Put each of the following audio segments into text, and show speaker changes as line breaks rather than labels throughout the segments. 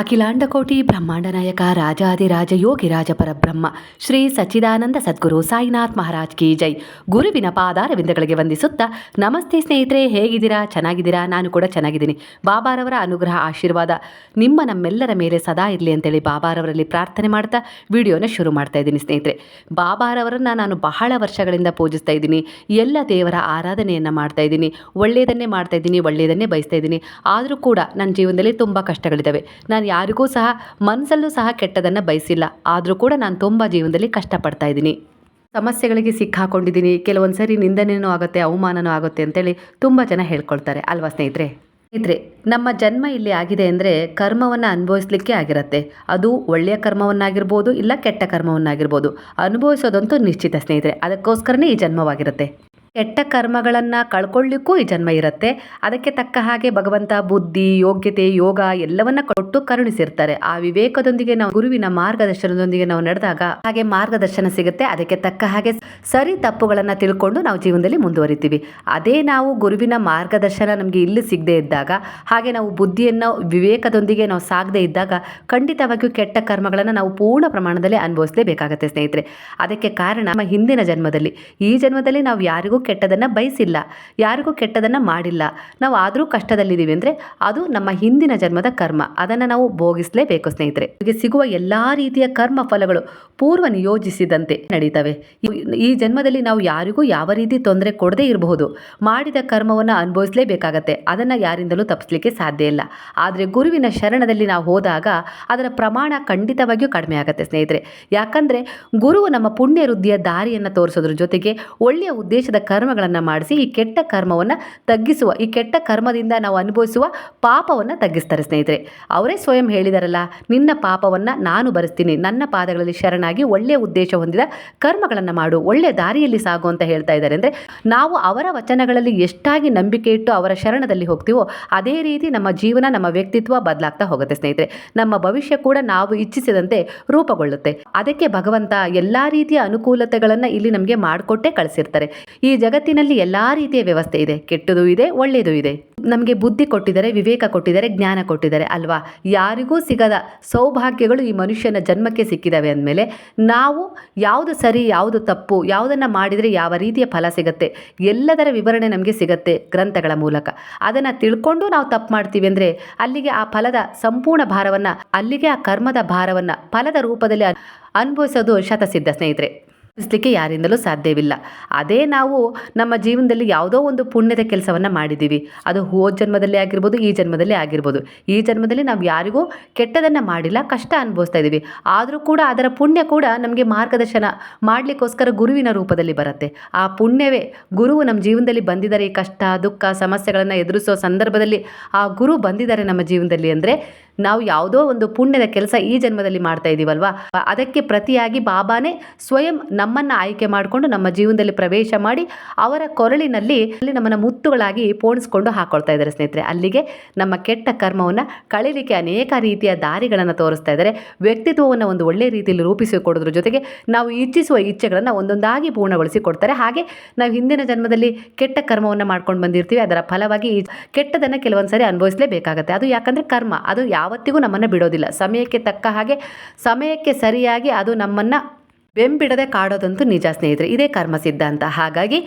ಅಖಿಲಾಂಡಕೋಟಿ ಬ್ರಹ್ಮಾಂಡ ನಾಯಕ ರಾಜಾದಿರಾಜ ಯೋಗಿ ರಾಜ ಪರಬ್ರಹ್ಮ, ಶ್ರೀ ಸಚ್ಚಿದಾನಂದ ಸದ್ಗುರು ಸಾಯಿನಾಥ್ ಮಹಾರಾಜ್ ಕಿ ಜೈ. ಗುರುವಿನ ಪಾದಾರವಿಂದಗಳಿಗೆ ವಂದಿಸುತ್ತಾ, ನಮಸ್ತೆ ಸ್ನೇಹಿತರೆ, ಹೇಗಿದ್ದೀರಾ? ಚೆನ್ನಾಗಿದ್ದೀರಾ? ನಾನು ಕೂಡ ಚೆನ್ನಾಗಿದ್ದೀನಿ. ಬಾಬಾರವರ ಅನುಗ್ರಹ ಆಶೀರ್ವಾದ ನಿಮ್ಮ ನಮ್ಮೆಲ್ಲರ ಮೇಲೆ ಸದಾ ಇರಲಿ ಅಂತೇಳಿ ಬಾಬಾರವರಲ್ಲಿ ಪ್ರಾರ್ಥನೆ ಮಾಡ್ತಾ, ವಿಡಿಯೋನ ಶುರು ಮಾಡ್ತಾ ಇದ್ದೀನಿ ಸ್ನೇಹಿತರೆ. ಬಾಬಾರವರನ್ನು ನಾನು ಬಹಳ ವರ್ಷಗಳಿಂದ ಪೂಜಿಸ್ತಾ ಇದ್ದೀನಿ. ಎಲ್ಲ ದೇವರ ಆರಾಧನೆಯನ್ನು ಮಾಡ್ತಾ ಇದ್ದೀನಿ. ಒಳ್ಳೆಯದನ್ನೇ ಮಾಡ್ತಾ ಇದ್ದೀನಿ, ಒಳ್ಳೆಯದನ್ನೇ ಬಯಸ್ತಾ ಇದ್ದೀನಿ. ಆದರೂ ಕೂಡ ನನ್ನ ಜೀವನದಲ್ಲಿ ತುಂಬ ಕಷ್ಟಗಳಿದ್ದಾವೆ. ನಾನು ಯಾರಿಗೂ ಸಹ ಮನಸ್ಸಲ್ಲೂ ಸಹ ಕೆಟ್ಟದನ್ನು ಬಯಸಿಲ್ಲ. ಆದರೂ ಕೂಡ ನಾನು ತುಂಬ ಜೀವನದಲ್ಲಿ ಕಷ್ಟಪಡ್ತಾ ಇದ್ದೀನಿ. ಸಮಸ್ಯೆಗಳಿಗೆ ಸಿಕ್ಕಾಕೊಂಡಿದ್ದೀನಿ. ಕೆಲವೊಂದು ಸರಿ ನಿಂದನೆಯೂ ಆಗುತ್ತೆ, ಅವಮಾನನೂ ಆಗುತ್ತೆ ಅಂತೇಳಿ ತುಂಬ ಜನ ಹೇಳ್ಕೊಳ್ತಾರೆ. ಅಲ್ವಾ ಸ್ನೇಹಿತರೆ? ಸ್ನೇಹಿತರೆ, ನಮ್ಮ ಜನ್ಮ ಇಲ್ಲಿ ಆಗಿದೆ ಅಂದರೆ ಕರ್ಮವನ್ನು ಅನುಭವಿಸ್ಲಿಕ್ಕೆ ಆಗಿರುತ್ತೆ. ಅದು ಒಳ್ಳೆಯ ಕರ್ಮವನ್ನಾಗಿರ್ಬೋದು, ಇಲ್ಲ ಕೆಟ್ಟ ಕರ್ಮವನ್ನಾಗಿರ್ಬೋದು. ಅನುಭವಿಸೋದಂತೂ ನಿಶ್ಚಿತ ಸ್ನೇಹಿತರೆ. ಅದಕ್ಕೋಸ್ಕರನೇ ಈ ಜನ್ಮವಾಗಿರುತ್ತೆ. ಕೆಟ್ಟ ಕರ್ಮಗಳನ್ನು ಕಳ್ಕೊಳ್ಳಿಕ್ಕೂ ಈ ಜನ್ಮ ಇರುತ್ತೆ. ಅದಕ್ಕೆ ತಕ್ಕ ಹಾಗೆ ಭಗವಂತ ಬುದ್ಧಿ, ಯೋಗ್ಯತೆ, ಯೋಗ ಎಲ್ಲವನ್ನ ಕೊಟ್ಟು ಕರುಣಿಸಿರ್ತಾರೆ. ಆ ವಿವೇಕದೊಂದಿಗೆ ನಾವು ಗುರುವಿನ ಮಾರ್ಗದರ್ಶನದೊಂದಿಗೆ ನಾವು ನಡೆದಾಗ ಹಾಗೆ ಮಾರ್ಗದರ್ಶನ ಸಿಗುತ್ತೆ. ಅದಕ್ಕೆ ತಕ್ಕ ಹಾಗೆ ಸರಿ ತಪ್ಪುಗಳನ್ನು ತಿಳ್ಕೊಂಡು ನಾವು ಜೀವನದಲ್ಲಿ ಮುಂದುವರಿತೀವಿ. ಅದೇ ನಾವು ಗುರುವಿನ ಮಾರ್ಗದರ್ಶನ ನಮಗೆ ಇಲ್ಲಿ ಸಿಗದೆ ಇದ್ದಾಗ, ಹಾಗೆ ನಾವು ಬುದ್ಧಿಯನ್ನು ವಿವೇಕದೊಂದಿಗೆ ನಾವು ಸಾಗದೇ ಇದ್ದಾಗ ಖಂಡಿತವಾಗಿಯೂ ಕೆಟ್ಟ ಕರ್ಮಗಳನ್ನು ನಾವು ಪೂರ್ಣ ಪ್ರಮಾಣದಲ್ಲಿ ಅನುಭವಿಸಲೇಬೇಕಾಗತ್ತೆ ಸ್ನೇಹಿತರೆ. ಅದಕ್ಕೆ ಕಾರಣ ನಮ್ಮ ಹಿಂದಿನ ಜನ್ಮದಲ್ಲಿ. ಈ ಜನ್ಮದಲ್ಲಿ ನಾವು ಯಾರಿಗೂ ಕೆಟ್ಟದನ್ನು ಬಯಸಿಲ್ಲ, ಯಾರಿಗೂ ಕೆಟ್ಟದನ್ನು ಮಾಡಿಲ್ಲ. ನಾವು ಆದರೂ ಕಷ್ಟದಲ್ಲಿದ್ದೀವಿ ಅಂದರೆ ಅದು ನಮ್ಮ ಹಿಂದಿನ ಜನ್ಮದ ಕರ್ಮ. ಅದನ್ನು ನಾವು ಭೋಗಿಸಲೇಬೇಕು ಸ್ನೇಹಿತರೆ. ನಮಗೆ ಸಿಗುವ ಎಲ್ಲ ರೀತಿಯ ಕರ್ಮ ಫಲಗಳು ಪೂರ್ವ ನಿಯೋಜಿಸಿದಂತೆ ನಡೀತವೆ. ಈ- ಜನ್ಮದಲ್ಲಿ ನಾವು ಯಾರಿಗೂ ಯಾವ ರೀತಿ ತೊಂದರೆ ಕೊಡದೇ ಇರಬಹುದು. ಮಾಡಿದ ಕರ್ಮವನ್ನು ಅನುಭವಿಸಲೇಬೇಕಾಗತ್ತೆ. ಅದನ್ನು ಯಾರಿಂದಲೂ ತಪ್ಪಿಸಲಿಕ್ಕೆ ಸಾಧ್ಯ ಇಲ್ಲ. ಆದರೆ ಗುರುವಿನ ಶರಣದಲ್ಲಿ ನಾವು ಹೋದಾಗ ಅದರ ಪ್ರಮಾಣ ಖಂಡಿತವಾಗಿಯೂ ಕಡಿಮೆ ಆಗುತ್ತೆ ಸ್ನೇಹಿತರೆ. ಯಾಕಂದರೆ ಗುರುವು ನಮ್ಮ ಪುಣ್ಯ ವೃದ್ಧಿಯ ದಾರಿಯನ್ನು ತೋರಿಸೋದ್ರ ಜೊತೆಗೆ ಒಳ್ಳೆಯ ಉದ್ದೇಶದ ಕರ್ಮಗಳನ್ನು ಮಾಡಿಸಿ ಈ ಕೆಟ್ಟ ಕರ್ಮವನ್ನು ತಗ್ಗಿಸುವ, ಈ ಕೆಟ್ಟ ಕರ್ಮದಿಂದ ನಾವು ಅನುಭವಿಸುವ ಪಾಪವನ್ನು ತಗ್ಗಿಸ್ತಾರೆ ಸ್ನೇಹಿತರೆ. ಅವರೇ ಸ್ವಯಂ ಹೇಳಿದಾರಲ್ಲ, ನಿನ್ನ ಪಾಪವನ್ನು ನಾನು ಭರಿಸ್ತೀನಿ ನನ್ನ ಪಾದಗಳಲ್ಲಿ ಶರಣಾಗಿ ಒಳ್ಳೆಯ ಉದ್ದೇಶ ಹೊಂದಿದ ಕರ್ಮಗಳನ್ನು ಮಾಡು ಒಳ್ಳೆಯ ದಾರಿಯಲ್ಲಿ ಸಾಗು ಅಂತ ಹೇಳ್ತಾ ಇದ್ದಾರೆ. ಅಂದರೆ ನಾವು ಅವರ ವಚನಗಳಲ್ಲಿ ಎಷ್ಟಾಗಿ ನಂಬಿಕೆ ಇಟ್ಟು ಅವರ ಶರಣದಲ್ಲಿ ಹೋಗ್ತೀವೋ ಅದೇ ರೀತಿ ನಮ್ಮ ಜೀವನ, ನಮ್ಮ ವ್ಯಕ್ತಿತ್ವ ಬದಲಾಗ್ತಾ ಹೋಗುತ್ತೆ ಸ್ನೇಹಿತರೆ. ನಮ್ಮ ಭವಿಷ್ಯ ಕೂಡ ನಾವು ಇಚ್ಛಿಸಿದಂತೆ ರೂಪುಗೊಳ್ಳುತ್ತೆ. ಅದಕ್ಕೆ ಭಗವಂತ ಎಲ್ಲ ರೀತಿಯ ಅನುಕೂಲತೆಗಳನ್ನು ಇಲ್ಲಿ ನಮಗೆ ಮಾಡಿಕೊಟ್ಟೇ ಕಳಿಸಿರ್ತಾರೆ. ಈ ಜಗತ್ತಿನಲ್ಲಿ ಎಲ್ಲ ರೀತಿಯ ವ್ಯವಸ್ಥೆ ಇದೆ. ಕೆಟ್ಟದು ಇದೆ, ಒಳ್ಳೆಯದು ಇದೆ. ನಮಗೆ ಬುದ್ಧಿ ಕೊಟ್ಟಿದ್ದಾರೆ, ವಿವೇಕ ಕೊಟ್ಟಿದ್ದಾರೆ, ಜ್ಞಾನ ಕೊಟ್ಟಿದ್ದಾರೆ ಅಲ್ವಾ? ಯಾರಿಗೂ ಸಿಗದ ಸೌಭಾಗ್ಯಗಳು ಈ ಮನುಷ್ಯನ ಜನ್ಮಕ್ಕೆ ಸಿಕ್ಕಿದವೆ ಅಂದಮೇಲೆ ನಾವು ಯಾವುದು ಸರಿ, ಯಾವುದು ತಪ್ಪು, ಯಾವುದನ್ನು ಮಾಡಿದರೆ ಯಾವ ರೀತಿಯ ಫಲ ಸಿಗುತ್ತೆ, ಎಲ್ಲದರ ವಿವರಣೆ ನಮಗೆ ಸಿಗುತ್ತೆ ಗ್ರಂಥಗಳ ಮೂಲಕ. ಅದನ್ನು ತಿಳ್ಕೊಂಡು ನಾವು ತಪ್ಪು ಮಾಡ್ತೀವಿ ಅಂದರೆ ಅಲ್ಲಿಗೆ ಆ ಫಲದ ಸಂಪೂರ್ಣ ಭಾರವನ್ನು, ಅಲ್ಲಿಗೆ ಆ ಕರ್ಮದ ಭಾರವನ್ನು, ಫಲದ ರೂಪದಲ್ಲಿ ಅನ್- ಅನುಭವಿಸೋದು ಶತಸಿದ್ಧ ಸ್ನೇಹಿತರೆ. ಅನಿಸ್ಲಿಕ್ಕೆ ಯಾರಿಂದಲೂ ಸಾಧ್ಯವಿಲ್ಲ. ಅದೇ ನಾವು ನಮ್ಮ ಜೀವನದಲ್ಲಿ ಯಾವುದೋ ಒಂದು ಪುಣ್ಯದ ಕೆಲಸವನ್ನು ಮಾಡಿದ್ದೀವಿ ಅದು ಹೋದ ಜನ್ಮದಲ್ಲಿ ಆಗಿರ್ಬೋದು, ಈ ಜನ್ಮದಲ್ಲಿ ಆಗಿರ್ಬೋದು. ಈ ಜನ್ಮದಲ್ಲಿ ನಾವು ಯಾರಿಗೂ ಕೆಟ್ಟದನ್ನು ಮಾಡಿಲ್ಲ, ಕಷ್ಟ ಅನುಭವಿಸ್ತಾ ಇದ್ದೀವಿ. ಆದರೂ ಕೂಡ ಅದರ ಪುಣ್ಯ ಕೂಡ ನಮಗೆ ಮಾರ್ಗದರ್ಶನ ಮಾಡಲಿಕ್ಕೋಸ್ಕರ ಗುರುವಿನ ರೂಪದಲ್ಲಿ ಬರುತ್ತೆ. ಆ ಪುಣ್ಯವೇ ಗುರುವು ನಮ್ಮ ಜೀವನದಲ್ಲಿ ಬಂದಿದ್ದಾರೆ. ಈ ಕಷ್ಟ, ದುಃಖ, ಸಮಸ್ಯೆಗಳನ್ನು ಎದುರಿಸೋ ಸಂದರ್ಭದಲ್ಲಿ ಆ ಗುರು ಬಂದಿದ್ದಾರೆ ನಮ್ಮ ಜೀವನದಲ್ಲಿ ಅಂದರೆ ನಾವು ಯಾವುದೋ ಒಂದು ಪುಣ್ಯದ ಕೆಲಸ ಈ ಜನ್ಮದಲ್ಲಿ ಮಾಡ್ತಾ ಇದ್ದೀವಲ್ವಾ ಅದಕ್ಕೆ ಪ್ರತಿಯಾಗಿ ಬಾಬಾನೇ ಸ್ವಯಂ ನಮ್ಮನ್ನು ಆಯ್ಕೆ ಮಾಡಿಕೊಂಡು ನಮ್ಮ ಜೀವನದಲ್ಲಿ ಪ್ರವೇಶ ಮಾಡಿ ಅವರ ಕೊರಳಿನಲ್ಲಿ ಅಲ್ಲಿ ನಮ್ಮನ್ನು ಮುತ್ತುಗಳಾಗಿ ಪೋಣಿಸ್ಕೊಂಡು ಹಾಕೊಳ್ತಾ ಇದ್ದಾರೆ ಸ್ನೇಹಿತರೆ. ಅಲ್ಲಿಗೆ ನಮ್ಮ ಕೆಟ್ಟ ಕರ್ಮವನ್ನು ಕಳೀಲಿಕ್ಕೆ ಅನೇಕ ರೀತಿಯ ದಾರಿಗಳನ್ನು ತೋರಿಸ್ತಾ ಇದ್ದಾರೆ. ವ್ಯಕ್ತಿತ್ವವನ್ನು ಒಂದು ಒಳ್ಳೆಯ ರೀತಿಯಲ್ಲಿ ರೂಪಿಸಿಕೊಡೋದ್ರ ಜೊತೆಗೆ ನಾವು ಇಚ್ಛಿಸುವ ಇಚ್ಛೆಗಳನ್ನು ಒಂದೊಂದಾಗಿ ಪೂರ್ಣಗೊಳಿಸಿ ಕೊಡ್ತಾರೆ ಹಾಗೆ ನಾವು ಹಿಂದಿನ ಜನ್ಮದಲ್ಲಿ ಕೆಟ್ಟ ಕರ್ಮವನ್ನು ಮಾಡ್ಕೊಂಡು ಬಂದಿರ್ತೀವಿ. ಅದರ ಫಲವಾಗಿ ಕೆಟ್ಟದನ್ನು ಕೆಲವೊಂದು ಸರಿ ಅನುಭವಿಸಲೇಬೇಕಾಗತ್ತೆ. ಅದು ಯಾಕಂದರೆ ಕರ್ಮ. ಅದು ಯಾವತ್ತಿಗೂ ನಮ್ಮನ್ನು ಬಿಡೋದಿಲ್ಲ. ಸಮಯಕ್ಕೆ ತಕ್ಕ ಹಾಗೆ ಸಮಯಕ್ಕೆ ಸರಿಯಾಗಿ ಅದು ನಮ್ಮನ್ನು ಬೆಂಬಿಡದೆ ಕಾಡೋದಂತೂ ನಿಜ ಸ್ನೇಹಿತರೆ, ಇದೇ ಕರ್ಮ ಸಿದ್ಧಾಂತ. ಹಾಗಾಗಿ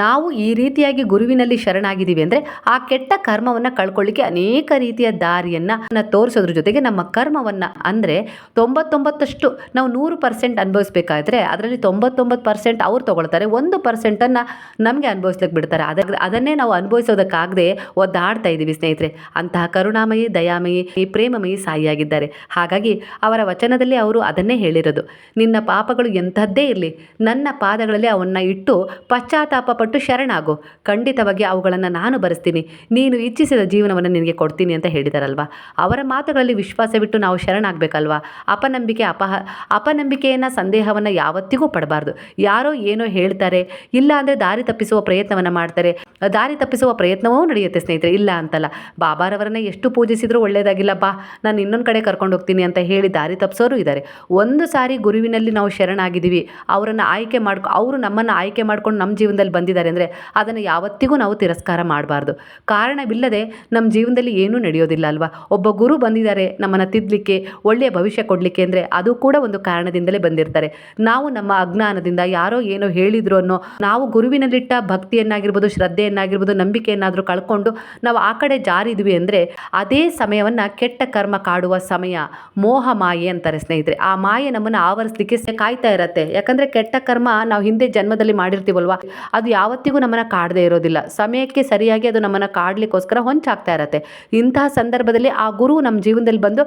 ನಾವು ಈ ರೀತಿಯಾಗಿ ಗುರುವಿನಲ್ಲಿ ಶರಣಾಗಿದ್ದೀವಿ ಅಂದರೆ ಆ ಕೆಟ್ಟ ಕರ್ಮವನ್ನು ಕಳ್ಕೊಳ್ಳಿಕ್ಕೆ ಅನೇಕ ರೀತಿಯ ದಾರಿಯನ್ನು ತೋರಿಸೋದ್ರ ಜೊತೆಗೆ ನಮ್ಮ ಕರ್ಮವನ್ನು ಅಂದರೆ ತೊಂಬತ್ತೊಂಬತ್ತಷ್ಟು ನಾವು ನೂರು ಪರ್ಸೆಂಟ್ ಅನುಭವಿಸ್ಬೇಕಾದ್ರೆ ಅದರಲ್ಲಿ ತೊಂಬತ್ತೊಂಬತ್ತು ಪರ್ಸೆಂಟ್ ಅವ್ರು ತೊಗೊಳ್ತಾರೆ, ಒಂದು ಪರ್ಸೆಂಟನ್ನು ನಮಗೆ ಅನುಭವಿಸ್ಲಿಕ್ಕೆ ಬಿಡ್ತಾರೆ. ಅದ, ಅದನ್ನೇ ನಾವು ಅನುಭವಿಸೋದಕ್ಕಾಗದೆ ಒದ್ದಾಡ್ತಾ ಇದ್ದೀವಿ ಸ್ನೇಹಿತರೆ. ಅಂತಹ ಕರುಣಾಮಯಿ, ದಯಾಮಯಿ ಈ ಪ್ರೇಮಮಯಿ ಸಾಯಿಯಾಗಿದ್ದಾರೆ. ಹಾಗಾಗಿ ಅವರ ವಚನದಲ್ಲಿ ಅವರು ಅದನ್ನೇ ಹೇಳಿರೋದು. ನಿನ್ನ ಪಾಪಗಳು ಎಂಥದ್ದೇ ಇರಲಿ. ನನ್ನ ಪಾದಗಳಲ್ಲಿ ಅವನ್ನ ಇಟ್ಟು ಪಶ್ಚಾತ್ತಾಪ ಪಟ್ಟು ಶರಣಾಗು. ಖಂಡಿತವಾಗಿ ಅವುಗಳನ್ನು ನಾನು ಬರೆಸ್ತೀನಿ. ನೀನು ಇಚ್ಛಿಸಿದ ಜೀವನವನ್ನು ನಿನಗೆ ಕೊಡ್ತೀನಿ ಅಂತ ಹೇಳಿದಾರಲ್ವಾ? ಅವರ ಮಾತುಗಳಲ್ಲಿ ವಿಶ್ವಾಸವಿಟ್ಟು ನಾವು ಶರಣಾಗಬೇಕಲ್ವಾ? ಅಪನಂಬಿಕೆ ಅಪಹ, ಅಪನಂಬಿಕೆಯನ್ನು ಸಂದೇಹವನ್ನು ಯಾವತ್ತಿಗೂ ಪಡಬಾರ್ದು. ಯಾರೋ ಏನೋ ಹೇಳ್ತಾರೆ, ಇಲ್ಲ ಅಂದರೆ ದಾರಿ ತಪ್ಪಿಸುವ ಪ್ರಯತ್ನವನ್ನು ಮಾಡ್ತಾರೆ. ದಾರಿ ತಪ್ಪಿಸುವ ಪ್ರಯತ್ನವೂ ನಡೆಯುತ್ತೆ ಸ್ನೇಹಿತರೆ, ಇಲ್ಲ ಅಂತಲ್ಲ. ಬಾಬಾರವರನ್ನ ಎಷ್ಟು ಪೂಜಿಸಿದರೂ ಒಳ್ಳೆಯದಾಗಿಲ್ಲ ಬಾ. ನಾನು ಇನ್ನೊಂದು ಕಡೆ ಕರ್ಕೊಂಡು ಹೋಗ್ತೀನಿ ಅಂತ ಹೇಳಿ ದಾರಿ ತಪ್ಪಿಸೋರು ಇದ್ದಾರೆ ಒಂದು ಸಾರಿ ಗುರುವಿನಲ್ಲಿ ನಾವು ಶರಣ ಶರಣಾಗಿದ್ದೀವಿ ಅವರನ್ನು ಆಯ್ಕೆ ಮಾಡ್ಕೊ, ಅವರು ನಮ್ಮನ್ನು ಆಯ್ಕೆ ಮಾಡ್ಕೊಂಡು ನಮ್ಮ ಜೀವನದಲ್ಲಿ ಬಂದಿದ್ದಾರೆ ಅಂದರೆ ಅದನ್ನು ಯಾವತ್ತಿಗೂ ನಾವು ತಿರಸ್ಕಾರ ಮಾಡಬಾರ್ದು. ಕಾರಣವಿಲ್ಲದೆ ನಮ್ಮ ಜೀವನದಲ್ಲಿ ಏನೂ ನಡೆಯೋದಿಲ್ಲ ಅಲ್ವಾ? ಒಬ್ಬ ಗುರು ಬಂದಿದ್ದಾರೆ ನಮ್ಮನ್ನು ತಿದ್ದಲಿಕ್ಕೆ ಒಳ್ಳೆಯ ಭವಿಷ್ಯ ಕೊಡಲಿಕ್ಕೆ ಅಂದರೆ ಅದು ಕೂಡ ಒಂದು ಕಾರಣದಿಂದಲೇ ಬಂದಿರ್ತಾರೆ. ನಾವು ನಮ್ಮ ಅಜ್ಞಾನದಿಂದ ಯಾರೋ ಏನೋ ಹೇಳಿದ್ರು ಅನ್ನೋ, ನಾವು ಗುರುವಿನಲ್ಲಿಟ್ಟ ಭಕ್ತಿಯನ್ನಾಗಿರ್ಬೋದು, ಶ್ರದ್ಧೆಯನ್ನಾಗಿರ್ಬೋದು, ನಂಬಿಕೆಯನ್ನಾದರೂ ಕಳ್ಕೊಂಡು ನಾವು ಆ ಕಡೆ ಜಾರಿದ್ವಿ ಅಂದರೆ ಅದೇ ಸಮಯವನ್ನು ಕೆಟ್ಟ ಕರ್ಮ ಕಾಡುವ ಸಮಯ, ಮೋಹ ಮಾಯೆ ಅಂತಾರೆ ಸ್ನೇಹಿತರೆ. ಆ ಮಾಯೆ ನಮ್ಮನ್ನು ಆವರಿಸಲಿಕ್ಕೆ ಕಾಯ್ತಾ ಇರತ್ತೆ. ಯಾಕಂದರೆ ಕೆಟ್ಟ ಕರ್ಮ ನಾವು ಹಿಂದೆ ಜನ್ಮದಲ್ಲಿ ಮಾಡಿರ್ತೀವಲ್ವಾ? ಅದು ಯಾವತ್ತಿಗೂ ನಮ್ಮನ್ನು ಕಾಡದೇ ಇರೋದಿಲ್ಲ. ಸಮಯಕ್ಕೆ ಸರಿಯಾಗಿ ಅದು ನಮ್ಮನ್ನು ಕಾಡ್ಲಿಕ್ಕೋಸ್ಕರ ಹೊಂಚಾಗ್ತಾ ಇರತ್ತೆ. ಇಂತಹ ಸಂದರ್ಭದಲ್ಲಿ ಆ ಗುರು ನಮ್ಮ ಜೀವನದಲ್ಲಿ ಬಂದು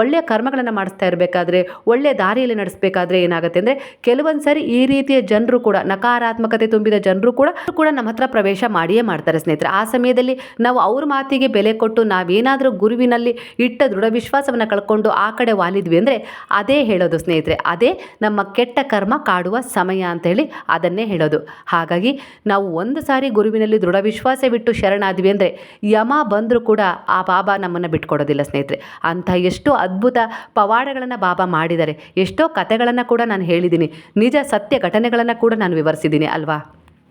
ಒಳ್ಳೆಯ ಕರ್ಮಗಳನ್ನು ಮಾಡಿಸ್ತಾ ಇರಬೇಕಾದ್ರೆ ಒಳ್ಳೆಯ ದಾರಿಯಲ್ಲಿ ನಡೆಸಬೇಕಾದ್ರೆ ಏನಾಗುತ್ತೆ ಅಂದರೆ ಕೆಲವೊಂದು ಸರಿ ಈ ರೀತಿಯ ಜನರು ಕೂಡ, ನಕಾರಾತ್ಮಕತೆ ತುಂಬಿದ ಜನರು ಕೂಡ ಕೂಡ ನಮ್ಮ ಹತ್ರ ಪ್ರವೇಶ ಮಾಡಿಯೇ ಮಾಡ್ತಾರೆ ಸ್ನೇಹಿತರೆ. ಆ ಸಮಯದಲ್ಲಿ ನಾವು ಅವ್ರ ಮಾತಿಗೆ ಬೆಲೆ ಕೊಟ್ಟು ನಾವೇನಾದರೂ ಗುರುವಿನಲ್ಲಿ ಇಟ್ಟ ದೃಢ ವಿಶ್ವಾಸವನ್ನು ಕಳ್ಕೊಂಡು ಆ ಕಡೆ ವಾಲಿದ್ವಿ ಅಂದರೆ, ಅದೇ ಹೇಳೋದು ಸ್ನೇಹಿತರೆ. ಅದೇ ನಮ್ಮ ಕೆಟ್ಟ ಕರ್ಮ ಕಾಡುವ ಸಮಯ ಅಂತ ಹೇಳಿ ಅದನ್ನೇ ಹೇಳೋದು. ಹಾಗಾಗಿ ನಾವು ಒಂದು ಸಾರಿ ಗುರುವಿನಲ್ಲಿ ದೃಢ ವಿಶ್ವಾಸ ಬಿಟ್ಟು ಶರಣಾದ್ವಿ ಅಂದರೆ ಯಮ ಬಂದರೂ ಕೂಡ ಆ ಬಾಬಾ ನಮ್ಮನ್ನು ಬಿಟ್ಕೊಡೋದಿಲ್ಲ ಸ್ನೇಹಿತರೆ. ಅಂಥ ಎಷ್ಟೋ ಅದ್ಭುತ ಪವಾಡಗಳನ್ನು ಬಾಬಾ ಮಾಡಿದ್ದಾರೆ. ಎಷ್ಟೋ ಕಥೆಗಳನ್ನು ಕೂಡ ನಾನು ಹೇಳಿದ್ದೀನಿ. ನಿಜ ಸತ್ಯ ಘಟನೆಗಳನ್ನು ಕೂಡ ನಾನು ವಿವರಿಸಿದ್ದೀನಿ, ಅಲ್ವಾ?